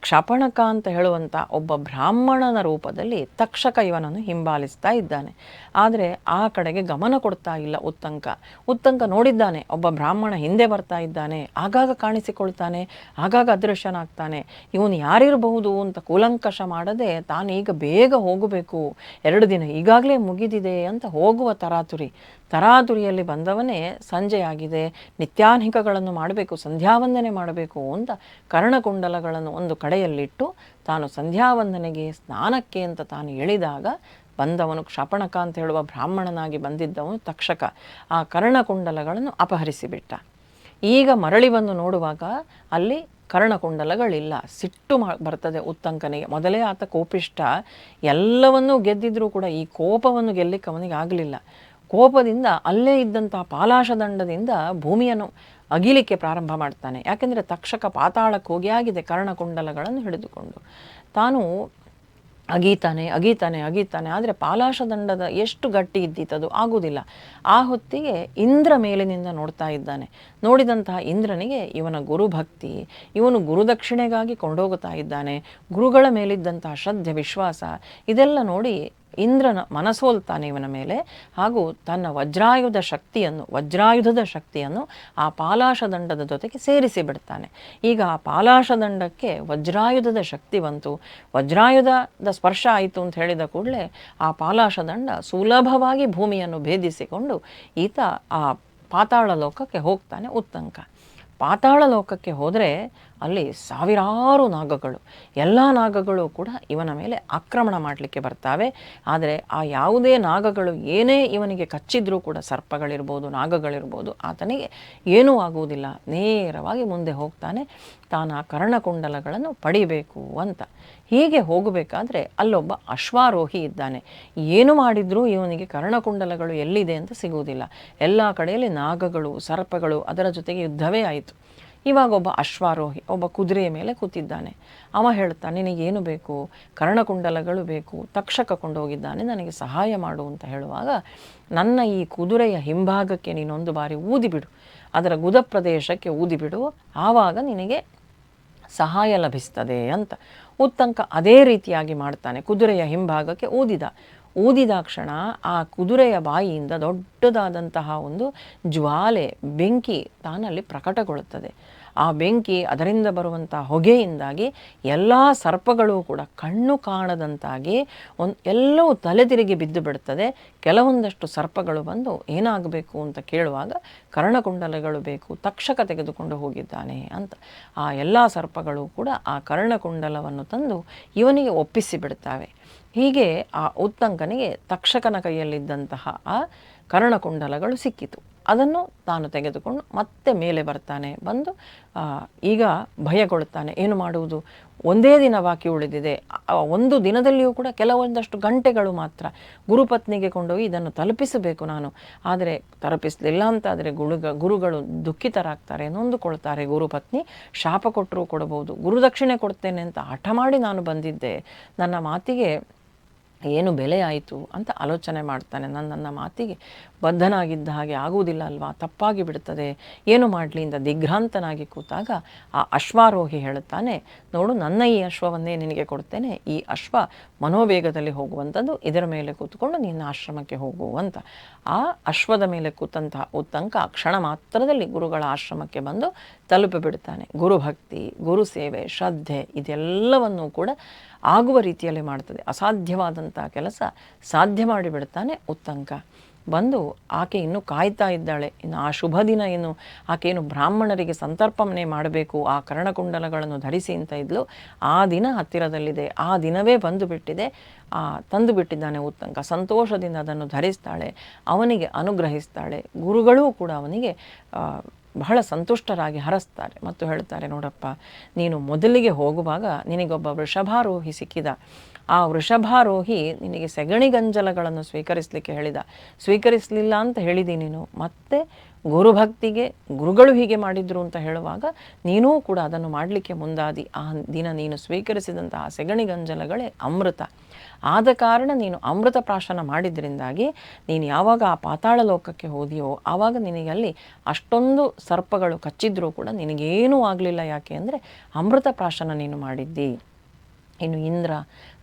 [SPEAKER 1] ಕ್ಷಪಣಕ ಅಂತ ಹೇಳುವಂಥ ಒಬ್ಬ ಬ್ರಾಹ್ಮಣನ ರೂಪದಲ್ಲಿ ತಕ್ಷಕ ಇವನನ್ನು ಹಿಂಬಾಲಿಸ್ತಾ ಇದ್ದಾನೆ. ಆದರೆ ಆ ಕಡೆಗೆ ಗಮನ ಕೊಡ್ತಾ ಇಲ್ಲ ಉತ್ತಂಕ. ಉತ್ತಂಕ ನೋಡಿದ್ದಾನೆ, ಒಬ್ಬ ಬ್ರಾಹ್ಮಣ ಹಿಂದೆ ಬರ್ತಾ ಇದ್ದಾನೆ, ಆಗಾಗ ಕಾಣಿಸಿಕೊಳ್ತಾನೆ, ಆಗಾಗ ಅದೃಶ್ಯನಾಗ್ತಾನೆ. ಇವನು ಯಾರಿರಬಹುದು ಅಂತ ಕೂಲಂಕಷ ಮಾಡದೆ ತಾನೀಗ ಬೇಗ ಹೋಗಬೇಕು. ಎರಡು ದಿನ ಈಗಾಗಲೇ ಮುಗಿದಿದೆ ಅಂತ ಹೋಗುವ ತರಾತುರಿ. ತರಾತುರಿಯಲ್ಲಿ ಬಂದವನೇ ಸಂಜೆಯಾಗಿದೆ. ನಿತ್ಯಾನ್ಹಿಕಗಳನ್ನು ಮಾಡಬೇಕು, ಸಂಧ್ಯಾವಂದನೆ ಮಾಡಬೇಕು ಅಂತ ಕರ್ಣಕುಂಡಲಗಳನ್ನು ಒಂದು ಕಡೆಯಲ್ಲಿಟ್ಟು ತಾನು ಸಂಧ್ಯಾವಂದನೆಗೆ ಸ್ನಾನಕ್ಕೆ ಅಂತ ತಾನು ಎಳಿದಾಗ ಬಂದವನು ಕ್ಷಪಣಕ ಅಂತ ಹೇಳುವ ಬ್ರಾಹ್ಮಣನಾಗಿ ಬಂದಿದ್ದವನು ತಕ್ಷಕ ಆ ಕರ್ಣಕುಂಡಲಗಳನ್ನು ಅಪಹರಿಸಿಬಿಟ್ಟ. ಈಗ ಮರಳಿ ಬಂದು ನೋಡುವಾಗ ಅಲ್ಲಿ ಕರ್ಣಕುಂಡಲಗಳಿಲ್ಲ. ಸಿಟ್ಟು ಮಾ ಬರ್ತದೆ ಉತ್ತಂಕನಿಗೆ. ಮೊದಲೇ ಆತ ಕೋಪಿಷ್ಟ. ಎಲ್ಲವನ್ನೂ ಗೆದ್ದಿದ್ರೂ ಕೂಡ ಈ ಕೋಪವನ್ನು ಗೆಲ್ಲಿಕ್ಕೆ ಅವನಿಗೆ ಆಗಲಿಲ್ಲ. ಕೋಪದಿಂದ ಅಲ್ಲೇ ಇದ್ದಂತಹ ಪಾಲಾಶದಂಡದಿಂದ ಭೂಮಿಯನ್ನು ಅಗಿಲಿಕ್ಕೆ ಪ್ರಾರಂಭ ಮಾಡ್ತಾನೆ. ಯಾಕೆಂದರೆ ತಕ್ಷಕ ಪಾತಾಳಕ್ಕೆ ಹೋಗಿ ಆಗಿದೆ ಕರ್ಣಕುಂಡಲಗಳನ್ನು ಹಿಡಿದುಕೊಂಡು. ತಾನು ಅಗೀತಾನೆ ಅಗೀತಾನೆ ಅಗೀತಾನೆ. ಆದರೆ ಪಾಲಾಶದಂಡದ ಎಷ್ಟು ಗಟ್ಟಿ ಇದ್ದಿತ್ತದು ಆಗುವುದಿಲ್ಲ ಆ ಹೊತ್ತಿಗೆ ಇಂದ್ರ ಮೇಲಿನಿಂದ ನೋಡ್ತಾ ಇದ್ದಾನೆ. ನೋಡಿದಂತಹ ಇಂದ್ರನಿಗೆ ಇವನ ಗುರುಭಕ್ತಿ ಇವನು ಗುರುದಕ್ಷಿಣೆಗಾಗಿ ಕೊಂಡೋಗುತ್ತಾ ಇದ್ದಾನೆ. ಗುರುಗಳ ಮೇಲಿದ್ದಂತಹ ಶ್ರದ್ಧೆ, ವಿಶ್ವಾಸ, ಇದೆಲ್ಲ ನೋಡಿ ಇಂದ್ರನ ಮನಸೋಲ್ತಾನೆ ಇವನ ಮೇಲೆ ಹಾಗೂ ತನ್ನ ವಜ್ರಾಯುಧ ಶಕ್ತಿಯನ್ನು, ವಜ್ರಾಯುಧದ ಶಕ್ತಿಯನ್ನು ಆ ಪಾಲಾಶದಂಡದ ಜೊತೆಗೆ ಸೇರಿಸಿ ಬಿಡ್ತಾನೆ. ಈಗ ಆ ಪಾಲಾಶದಂಡಕ್ಕೆ ವಜ್ರಾಯುಧದ ಶಕ್ತಿ ಬಂತು. ವಜ್ರಾಯುಧದ ಸ್ಪರ್ಶ ಆಯಿತು ಅಂತ ಹೇಳಿದ ಕೂಡಲೇ ಆ ಪಾಲಾಶದಂಡ ಸುಲಭವಾಗಿ ಭೂಮಿಯನ್ನು ಭೇದಿಸಿಕೊಂಡು ಈತ ಆ ಪಾತಾಳ ಲೋಕಕ್ಕೆ ಹೋಗ್ತಾನೆ ಉತ್ತಂಕ. ಪಾತಾಳ ಲೋಕಕ್ಕೆ ಹೋದರೆ ಅಲ್ಲಿ ಸಾವಿರಾರು ನಾಗಗಳು, ಎಲ್ಲ ನಾಗಗಳು ಕೂಡ ಇವನ ಮೇಲೆ ಆಕ್ರಮಣ ಮಾಡಲಿಕ್ಕೆ ಬರ್ತಾವೆ. ಆದರೆ ಆ ಯಾವುದೇ ನಾಗಗಳು ಏನೇ ಇವನಿಗೆ ಕಚ್ಚಿದ್ರೂ ಕೂಡ ಸರ್ಪಗಳಿರ್ಬೋದು, ನಾಗಗಳಿರ್ಬೋದು, ಆತನಿಗೆ ಏನೂ ಆಗುವುದಿಲ್ಲ. ನೇರವಾಗಿ ಮುಂದೆ ಹೋಗ್ತಾನೆ. ತಾನು ಆ ಕರ್ಣಕುಂಡಲಗಳನ್ನು ಪಡಿಬೇಕು ಅಂತ. ಹೀಗೆ ಹೋಗಬೇಕಾದ್ರೆ ಅಲ್ಲೊಬ್ಬ ಅಶ್ವಾರೋಹಿ ಇದ್ದಾನೆ. ಏನು ಮಾಡಿದ್ರೂ ಇವನಿಗೆ ಕರ್ಣಕುಂಡಲಗಳು ಎಲ್ಲಿದೆ ಅಂತ ಸಿಗುವುದಿಲ್ಲ. ಎಲ್ಲ ಕಡೆಯಲ್ಲಿ ನಾಗಗಳು, ಸರ್ಪಗಳು ಅದರ ಜೊತೆಗೆ ಯುದ್ಧವೇ ಆಯಿತು. ಇವಾಗ ಒಬ್ಬ ಅಶ್ವಾರೋಹಿ, ಒಬ್ಬ ಕುದುರೆಯ ಮೇಲೆ ಕೂತಿದ್ದಾನೆ. ಅವ ಹೇಳ್ತಾ, ನಿನಗೇನು ಬೇಕು? ಕರ್ಣಕುಂಡಲಗಳು ಬೇಕು. ತಕ್ಷಕ ಕೊಂಡೋಗಿದ್ದಾನೆ. ನನಗೆ ಸಹಾಯ ಮಾಡು, ಅಂತ ಹೇಳುವಾಗ, ನನ್ನ ಈ ಕುದುರೆಯ ಹಿಂಭಾಗಕ್ಕೆ ನೀನೊಂದು ಬಾರಿ ಊದಿಬಿಡು. ಅದರ ಗುದ ಪ್ರದೇಶಕ್ಕೆ ಊದಿಬಿಡು. ಆವಾಗ ನಿನಗೆ ಸಹಾಯ ಲಭಿಸ್ತದೆ, ಅಂತ. ಉತ್ತಂಕ ಅದೇ ರೀತಿಯಾಗಿ ಮಾಡ್ತಾನೆ. ಕುದುರೆಯ ಹಿಂಭಾಗಕ್ಕೆ ಊದಿದ. ಊದಿದಾಕ್ಷಣ ಆ ಕುದುರೆಯ ಬಾಯಿಯಿಂದ ದೊಡ್ಡದಾದಂತಹ ಒಂದು ಜ್ವಾಲೆ, ಬೆಂಕಿ ತಾನಲ್ಲಿ ಪ್ರಕಟಗೊಳ್ಳುತ್ತದೆ. ಆ ಬೆಂಕಿ ಅದರಿಂದ ಬರುವಂಥ ಹೊಗೆಯಿಂದಾಗಿ ಎಲ್ಲ ಸರ್ಪಗಳು ಕೂಡ ಕಣ್ಣು ಕಾಣದಂತಾಗಿ ಒಂದು ಎಲ್ಲವೂ ತಲೆ ತಿರುಗಿ ಬಿದ್ದು ಬಿಡುತ್ತದೆ. ಕೆಲವೊಂದಷ್ಟು ಸರ್ಪಗಳು ಬಂದು ಏನಾಗಬೇಕು ಅಂತ ಕೇಳುವಾಗ ಕರ್ಣಕುಂಡಲಗಳು ಬೇಕು, ತಕ್ಷಕ ತೆಗೆದುಕೊಂಡು ಹೋಗಿದ್ದಾನೆ ಅಂತ. ಆ ಎಲ್ಲ ಸರ್ಪಗಳು ಕೂಡ ಆ ಕರ್ಣಕುಂಡಲವನ್ನು ತಂದು ಇವನಿಗೆ ಒಪ್ಪಿಸಿ ಬಿಡ್ತಾವೆ. ಹೀಗೆ ಆ ಉತ್ತಂಕನಿಗೆ ತಕ್ಷಕನ ಕೈಯಲ್ಲಿದ್ದಂತಹ ಆ ಕರ್ಣಕುಂಡಲಗಳು ಸಿಕ್ಕಿತು. ಅದನ್ನು ತಾನು ತೆಗೆದುಕೊಂಡು ಮತ್ತೆ ಮೇಲೆ ಬರ್ತಾನೆ, ಬಂದು ಈಗ ಭಯಗೊಳ್ಳುತ್ತಾನೆ, ಏನು ಮಾಡುವುದು? ಒಂದೇ ದಿನ ಬಾಕಿ ಉಳಿದಿದೆ. ಒಂದು ದಿನದಲ್ಲಿಯೂ ಕೂಡ ಕೆಲವೊಂದಷ್ಟು ಗಂಟೆಗಳು ಮಾತ್ರ ಗುರುಪತ್ನಿಗೆ ಕೊಂಡೋಗಿ ಇದನ್ನು ತಲುಪಿಸಬೇಕು ನಾನು. ಆದರೆ ತಲುಪಿಸಲಿಲ್ಲ ಅಂತಾದರೆ ಗುಳುಗ, ಗುರುಗಳು ದುಃಖಿತರಾಗ್ತಾರೆ ನೊಂದುಕೊಳ್ತಾರೆ ಗುರುಪತ್ನಿ ಶಾಪ ಕೊಟ್ಟರೂ ಕೊಡಬಹುದು. ಗುರುದಕ್ಷಿಣೆ ಕೊಡ್ತೇನೆ ಅಂತ ಹಠ ಮಾಡಿ ನಾನು ಬಂದಿದ್ದೆ. ನನ್ನ ಮಾತಿಗೆ ಏನು ಬೆಲೆ ಅಂತ ಆಲೋಚನೆ ಮಾಡ್ತಾನೆ. ನನ್ನ ಮಾತಿಗೆ ಬದ್ಧನಾಗಿದ್ದ ಹಾಗೆ ಆಗುವುದಿಲ್ಲ ಅಲ್ವಾ? ತಪ್ಪಾಗಿ ಬಿಡುತ್ತದೆ. ಏನು ಮಾಡಲಿ? ಅಂತ ದಿಗ್ಭ್ರಾಂತನಾಗಿ ಕೂತಾಗ ಆ ಅಶ್ವಾರೋಹಿ ಹೇಳುತ್ತಾನೆ, ನೋಡು, ನನ್ನ ಈ ಅಶ್ವವನ್ನೇ ನಿನಗೆ ಕೊಡ್ತೇನೆ. ಈ ಅಶ್ವ ಮನೋವೇಗದಲ್ಲಿ ಹೋಗುವಂಥದ್ದು ಇದರ ಮೇಲೆ ಕೂತ್ಕೊಂಡು ನಿನ್ನ ಆಶ್ರಮಕ್ಕೆ ಹೋಗು ಅಂತ. ಆ ಅಶ್ವದ ಮೇಲೆ ಕೂತಂತಹ ಉತ್ತಂಕ ಕ್ಷಣ ಮಾತ್ರದಲ್ಲಿ ಗುರುಗಳ ಆಶ್ರಮಕ್ಕೆ ಬಂದು ತಲುಪಿಬಿಡ್ತಾನೆ ಗುರುಭಕ್ತಿ ಗುರು ಸೇವೆ ಶ್ರದ್ಧೆ ಇದೆಲ್ಲವನ್ನೂ ಕೂಡ ಆಗುವ ರೀತಿಯಲ್ಲಿ ಮಾಡ್ತದೆ ಅಸಾಧ್ಯವಾದಂಥ ಕೆಲಸ ಸಾಧ್ಯ ಮಾಡಿಬಿಡ್ತಾನೆ ಉತ್ತಂಕ. ಬಂದು ಆಕೆ ಇನ್ನು ಕಾಯ್ತಾ ಇದ್ದಾಳೆ. ಇನ್ನು ಆ ಶುಭ ದಿನ ಏನು? ಆಕೆ ಏನು ಬ್ರಾಹ್ಮಣರಿಗೆ ಸಂತರ್ಪಣೆ ಮಾಡಬೇಕು. ಆ ಕರ್ಣಕುಂಡಲಗಳನ್ನು ಧರಿಸಿ ಅಂತ ಇದ್ಲು. ಆ ದಿನ ಹತ್ತಿರದಲ್ಲಿದೆ. ಆ ದಿನವೇ ಬಂದು ಬಿಟ್ಟಿದೆ. ಆ ತಂದು ಬಿಟ್ಟಿದ್ದಾನೆ ಉತ್ತಂಕ. ಸಂತೋಷದಿಂದ ಅದನ್ನು ಧರಿಸ್ತಾಳೆ. ಅವನಿಗೆ ಅನುಗ್ರಹಿಸ್ತಾಳೆ. ಗುರುಗಳೂ ಕೂಡ ಅವನಿಗೆ ಬಹಳ ಸಂತುಷ್ಟರಾಗಿ ಹರಸ್ತಾರೆ. ಮತ್ತು ಹೇಳ್ತಾರೆ ನೋಡಪ್ಪ ನೀನು ಮೊದಲಿಗೆ ಹೋಗುವಾಗ ನಿನಗೊಬ್ಬ ವೃಷಭಾರೋಹಿ ಸಿಕ್ಕಿದ. ಆ ವೃಷಭಾರೋಹಿ ನಿನಗೆ ಸೆಗಣಿ ಗಂಜಲಗಳನ್ನು ಸ್ವೀಕರಿಸಲಿಕ್ಕೆ ಹೇಳಿದ. ಸ್ವೀಕರಿಸಲಿಲ್ಲ ಅಂತ ಹೇಳಿದಿ ನೀನು. ಮತ್ತೆ ಗುರುಭಕ್ತಿಗೆ ಗುರುಗಳು ಹೀಗೆ ಮಾಡಿದ್ರು ಅಂತ ಹೇಳುವಾಗ ನೀನೂ ಕೂಡ ಅದನ್ನು ಮಾಡಲಿಕ್ಕೆ ಮುಂದಾದಿ. ಆ ದಿನ ನೀನು ಸ್ವೀಕರಿಸಿದಂತಹ ಸೆಗಣಿ ಗಂಜಲಗಳೇ ಅಮೃತ. ಆದ ಕಾರಣ ನೀನು ಅಮೃತ ಪ್ರಾಶನ ಮಾಡಿದ್ರಿಂದಾಗಿ ನೀನು ಯಾವಾಗ ಆ ಪಾತಾಳ ಲೋಕಕ್ಕೆ ಹೋದಿಯೋ ಆವಾಗ ನಿನಗೆ ಅಲ್ಲಿ ಅಷ್ಟೊಂದು ಸರ್ಪಗಳು ಕಚ್ಚಿದ್ರೂ ಕೂಡ ನಿನಗೇನೂ ಆಗಲಿಲ್ಲ ಯಾಕೆ ಅಂದರೆ ಅಮೃತ ಪ್ರಾಶನ ನೀನು ಮಾಡಿದ್ದಿ. ಇನ್ನು ಇಂದ್ರ,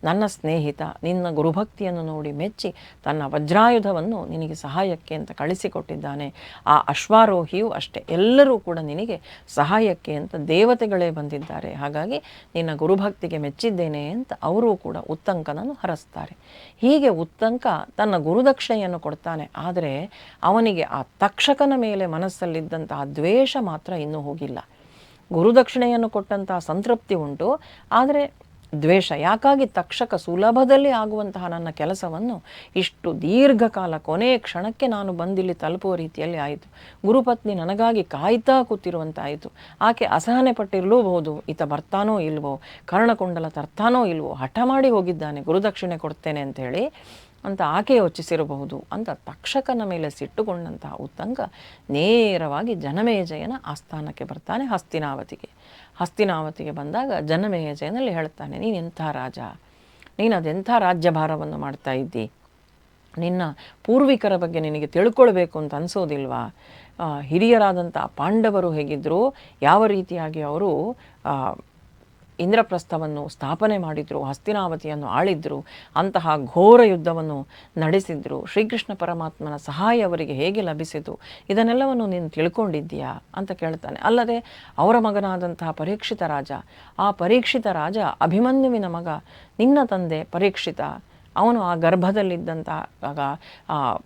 [SPEAKER 1] ನನ್ನ ಸ್ನೇಹಿತ, ನಿನ್ನ ಗುರುಭಕ್ತಿಯನ್ನು ನೋಡಿ ಮೆಚ್ಚಿ ತನ್ನ ವಜ್ರಾಯುಧವನ್ನು ನಿನಗೆ ಸಹಾಯಕ್ಕೆ ಅಂತ ಕಳಿಸಿಕೊಟ್ಟಿದ್ದಾನೆ. ಆ ಅಶ್ವಾರೋಹಿಯು ಅಷ್ಟೇ, ಎಲ್ಲರೂ ಕೂಡ ನಿನಗೆ ಸಹಾಯಕ್ಕೆ ಅಂತ ದೇವತೆಗಳೇ ಬಂದಿದ್ದಾರೆ. ಹಾಗಾಗಿ ನಿನ್ನ ಗುರುಭಕ್ತಿಗೆ ಮೆಚ್ಚಿದ್ದೇನೆ ಅಂತ ಅವರೂ ಕೂಡ ಉತ್ತಂಕನನ್ನು ಹರಸ್ತಾರೆ. ಹೀಗೆ ಉತ್ತಂಕ ತನ್ನ ಗುರುದಕ್ಷಿಣೆಯನ್ನು ಕೊಡ್ತಾನೆ. ಆದರೆ ಅವನಿಗೆ ಆ ತಕ್ಷಕನ ಮೇಲೆ ಮನಸ್ಸಲ್ಲಿದ್ದಂತಹ ದ್ವೇಷ ಮಾತ್ರ ಇನ್ನೂ ಹೋಗಿಲ್ಲ. ಗುರುದಕ್ಷಿಣೆಯನ್ನು ಕೊಟ್ಟಂತಹ ಸಂತೃಪ್ತಿ ಉಂಟು. ಆದರೆ ದ್ವೇಷ ಯಾಕಾಗಿ ತಕ್ಷಕ ಸುಲಭದಲ್ಲಿ ಆಗುವಂತಹ ನನ್ನ ಕೆಲಸವನ್ನು ಇಷ್ಟು ದೀರ್ಘಕಾಲ ಕೊನೆಯ ಕ್ಷಣಕ್ಕೆ ನಾನು ಬಂದಿಲ್ಲಿ ತಲುಪುವ ರೀತಿಯಲ್ಲಿ ಆಯಿತು. ಗುರುಪತ್ನಿ ನನಗಾಗಿ ಕಾಯ್ತಾ ಕೂತಿರುವಂತಾಯಿತು. ಆಕೆ ಅಸಹನೆ ಪಟ್ಟಿರಲೂಬಹುದು ಈತ ಬರ್ತಾನೋ ಇಲ್ವೋ, ಕರ್ಣಕುಂಡಲ ತರ್ತಾನೋ ಇಲ್ವೋ, ಹಠ ಮಾಡಿ ಹೋಗಿದ್ದಾನೆ, ಗುರುದಕ್ಷಿಣೆ ಕೊಡ್ತೇನೆ ಅಂತ ಹೇಳಿ ಅಂತ ಆಕೆ ಯೋಚಿಸಿರಬಹುದು ಅಂತ ತಕ್ಷಕನ ಮೇಲೆ ಸಿಟ್ಟುಕೊಂಡಂತಹ ಉತ್ತಂಗ ನೇರವಾಗಿ ಜನಮೇಜಯನ ಆಸ್ಥಾನಕ್ಕೆ ಬರ್ತಾನೆ ಹಸ್ತಿನಾವತಿಗೆ. ಹಸ್ತಿನಾವತಿಗೆ ಬಂದಾಗ ಜನಮೇಜಯನಲ್ಲಿ ಹೇಳ್ತಾನೆ ನೀನು ಎಂಥ ರಾಜ? ನೀನು ಅದೆಂಥ ರಾಜ್ಯಭಾರವನ್ನು ಮಾಡ್ತಾ ಇದ್ದಿ? ನಿನ್ನ ಪೂರ್ವಿಕರ ಬಗ್ಗೆ ನಿನಗೆ ತಿಳ್ಕೊಳ್ಬೇಕು ಅಂತ ಅನಿಸೋದಿಲ್ವಾ? ಹಿರಿಯರಾದಂಥ ಪಾಂಡವರು ಹೇಗಿದ್ದರು ಯಾವ ರೀತಿಯಾಗಿ ಅವರು ಇಂದ್ರಪ್ರಸ್ಥವನ್ನು ಸ್ಥಾಪನೆ ಮಾಡಿದರು, ಹಸ್ತಿನಾವತಿಯನ್ನು ಆಳಿದ್ರು, ಅಂತಹ ಘೋರ ಯುದ್ಧವನ್ನು ನಡೆಸಿದ್ರು. ಶ್ರೀಕೃಷ್ಣ ಪರಮಾತ್ಮನ ಸಹಾಯ ಅವರಿಗೆ ಹೇಗೆ ಲಭಿಸಿತು? ಇದನ್ನೆಲ್ಲವನ್ನು ನೀನು ತಿಳ್ಕೊಂಡಿದ್ದೀಯಾ? ಅಂತ ಕೇಳ್ತಾನೆ. ಅಲ್ಲದೆ ಅವರ ಮಗನಾದಂತಹ ಪರೀಕ್ಷಿತ ರಾಜ, ಆ ಪರೀಕ್ಷಿತ ರಾಜ ಅಭಿಮನ್ಯುವಿನ ಮಗ, ನಿನ್ನ ತಂದೆ ಪರೀಕ್ಷಿತ. ಅವನು ಆ ಗರ್ಭದಲ್ಲಿದ್ದಂತಹ ಆ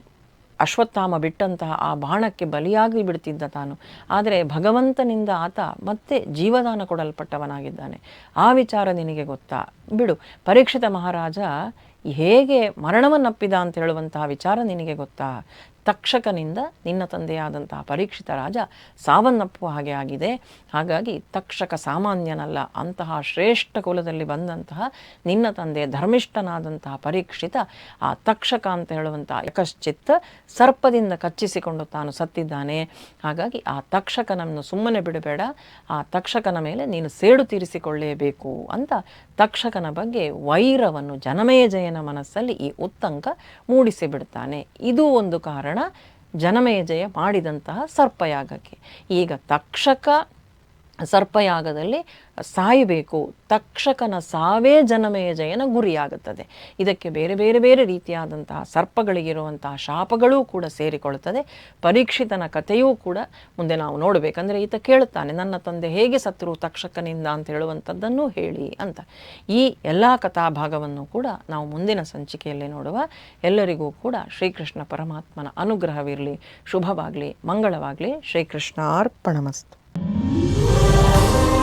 [SPEAKER 1] ಅಶ್ವತ್ಥಾಮ ಬಿಟ್ಟಂತಹ ಆ ಬಾಣಕ್ಕೆ ಬಲಿಯಾಗಿ ಬಿಡ್ತಿದ್ದ ತಾನು. ಆದರೆ ಭಗವಂತನಿಂದ ಆತ ಮತ್ತೆ ಜೀವದಾನ ಕೊಡಲ್ಪಟ್ಟವನಾಗಿದ್ದಾನೆ. ಆ ವಿಚಾರ ನಿನಗೆ ಗೊತ್ತಾ? ಬಿಡು. ಪರೀಕ್ಷಿತ ಮಹಾರಾಜ ಹೇಗೆ ಮರಣವನ್ನಪ್ಪಿದ ಅಂತ ಹೇಳುವಂತಹ ವಿಚಾರ ನಿನಗೆ ಗೊತ್ತಾ? ತಕ್ಷಕನಿಂದ ನಿನ್ನ ತಂದೆಯಾದಂತಹ ಪರೀಕ್ಷಿತ ರಾಜ ಸಾವನ್ನಪ್ಪುವ ಹಾಗೆ ಆಗಿದೆ. ಹಾಗಾಗಿ ತಕ್ಷಕ ಸಾಮಾನ್ಯನಲ್ಲ, ಅಂತಹ ಶ್ರೇಷ್ಠ ಕುಲದಲ್ಲಿ ಬಂದಂತಹ ನಿನ್ನ ತಂದೆ ಧರ್ಮಿಷ್ಠನಾದಂತಹ ಪರೀಕ್ಷಿತ, ಆ ತಕ್ಷಕ ಅಂತ ಹೇಳುವಂತಹ ಯಕಶ್ಚಿತ್ತ ಸರ್ಪದಿಂದ ಕಚ್ಚಿಸಿಕೊಂಡು ತಾನು ಸತ್ತಿದ್ದಾನೆ. ಹಾಗಾಗಿ ಆ ತಕ್ಷಕನನ್ನು ಸುಮ್ಮನೆ ಬಿಡಬೇಡ, ಆ ತಕ್ಷಕನ ಮೇಲೆ ನೀನು ಸೇಡು ತೀರಿಸಿಕೊಳ್ಳೇಬೇಕು ಅಂತ ತಕ್ಷಕನ ಬಗ್ಗೆ ವೈರವನ್ನು ಜನಮೇಜಯನ ಮನಸ್ಸಲ್ಲಿ ಈ ಉತ್ತಂಕ ಮೂಡಿಸಿ ಬಿಡ್ತಾನೆ ಇದು ಒಂದು ಕಾರಣ ಜನಮೇಜಯ ಮಾಡಿದಂತಹ ಸರ್ಪಯಾಗಕ್ಕೆ. ಈಗ ತಕ್ಷಕ ಸರ್ಪಯಾಗದಲ್ಲಿ ಸಾಯಬೇಕು. ತಕ್ಷಕನ ಸಾವೇ ಜನಮೇಜಯನ ಗುರಿಯಾಗುತ್ತದೆ. ಇದಕ್ಕೆ ಬೇರೆ ಬೇರೆ ಬೇರೆ ರೀತಿಯಾದಂತಹ ಸರ್ಪಗಳಿಗಿರುವಂತಹ ಶಾಪಗಳೂ ಕೂಡ ಸೇರಿಕೊಳ್ಳುತ್ತದೆ. ಪರೀಕ್ಷಿತನ ಕಥೆಯೂ ಕೂಡ ಮುಂದೆ ನಾವು ನೋಡಬೇಕಂದ್ರೆ ಈತ ಕೇಳುತ್ತಾನೆ, ನನ್ನ ತಂದೆ ಹೇಗೆ ಸತ್ರು ತಕ್ಷಕನಿಂದ ಅಂತ ಹೇಳುವಂಥದ್ದನ್ನು ಹೇಳಿ ಅಂತ. ಈ ಎಲ್ಲ ಕಥಾಭಾಗವನ್ನು ಕೂಡ ನಾವು ಮುಂದಿನ ಸಂಚಿಕೆಯಲ್ಲಿ ನೋಡುವ ಎಲ್ಲರಿಗೂ ಕೂಡ ಶ್ರೀಕೃಷ್ಣ ಪರಮಾತ್ಮನ ಅನುಗ್ರಹವಿರಲಿ. ಶುಭವಾಗಲಿ, ಮಂಗಳವಾಗಲಿ. Shrikrishna Thank you.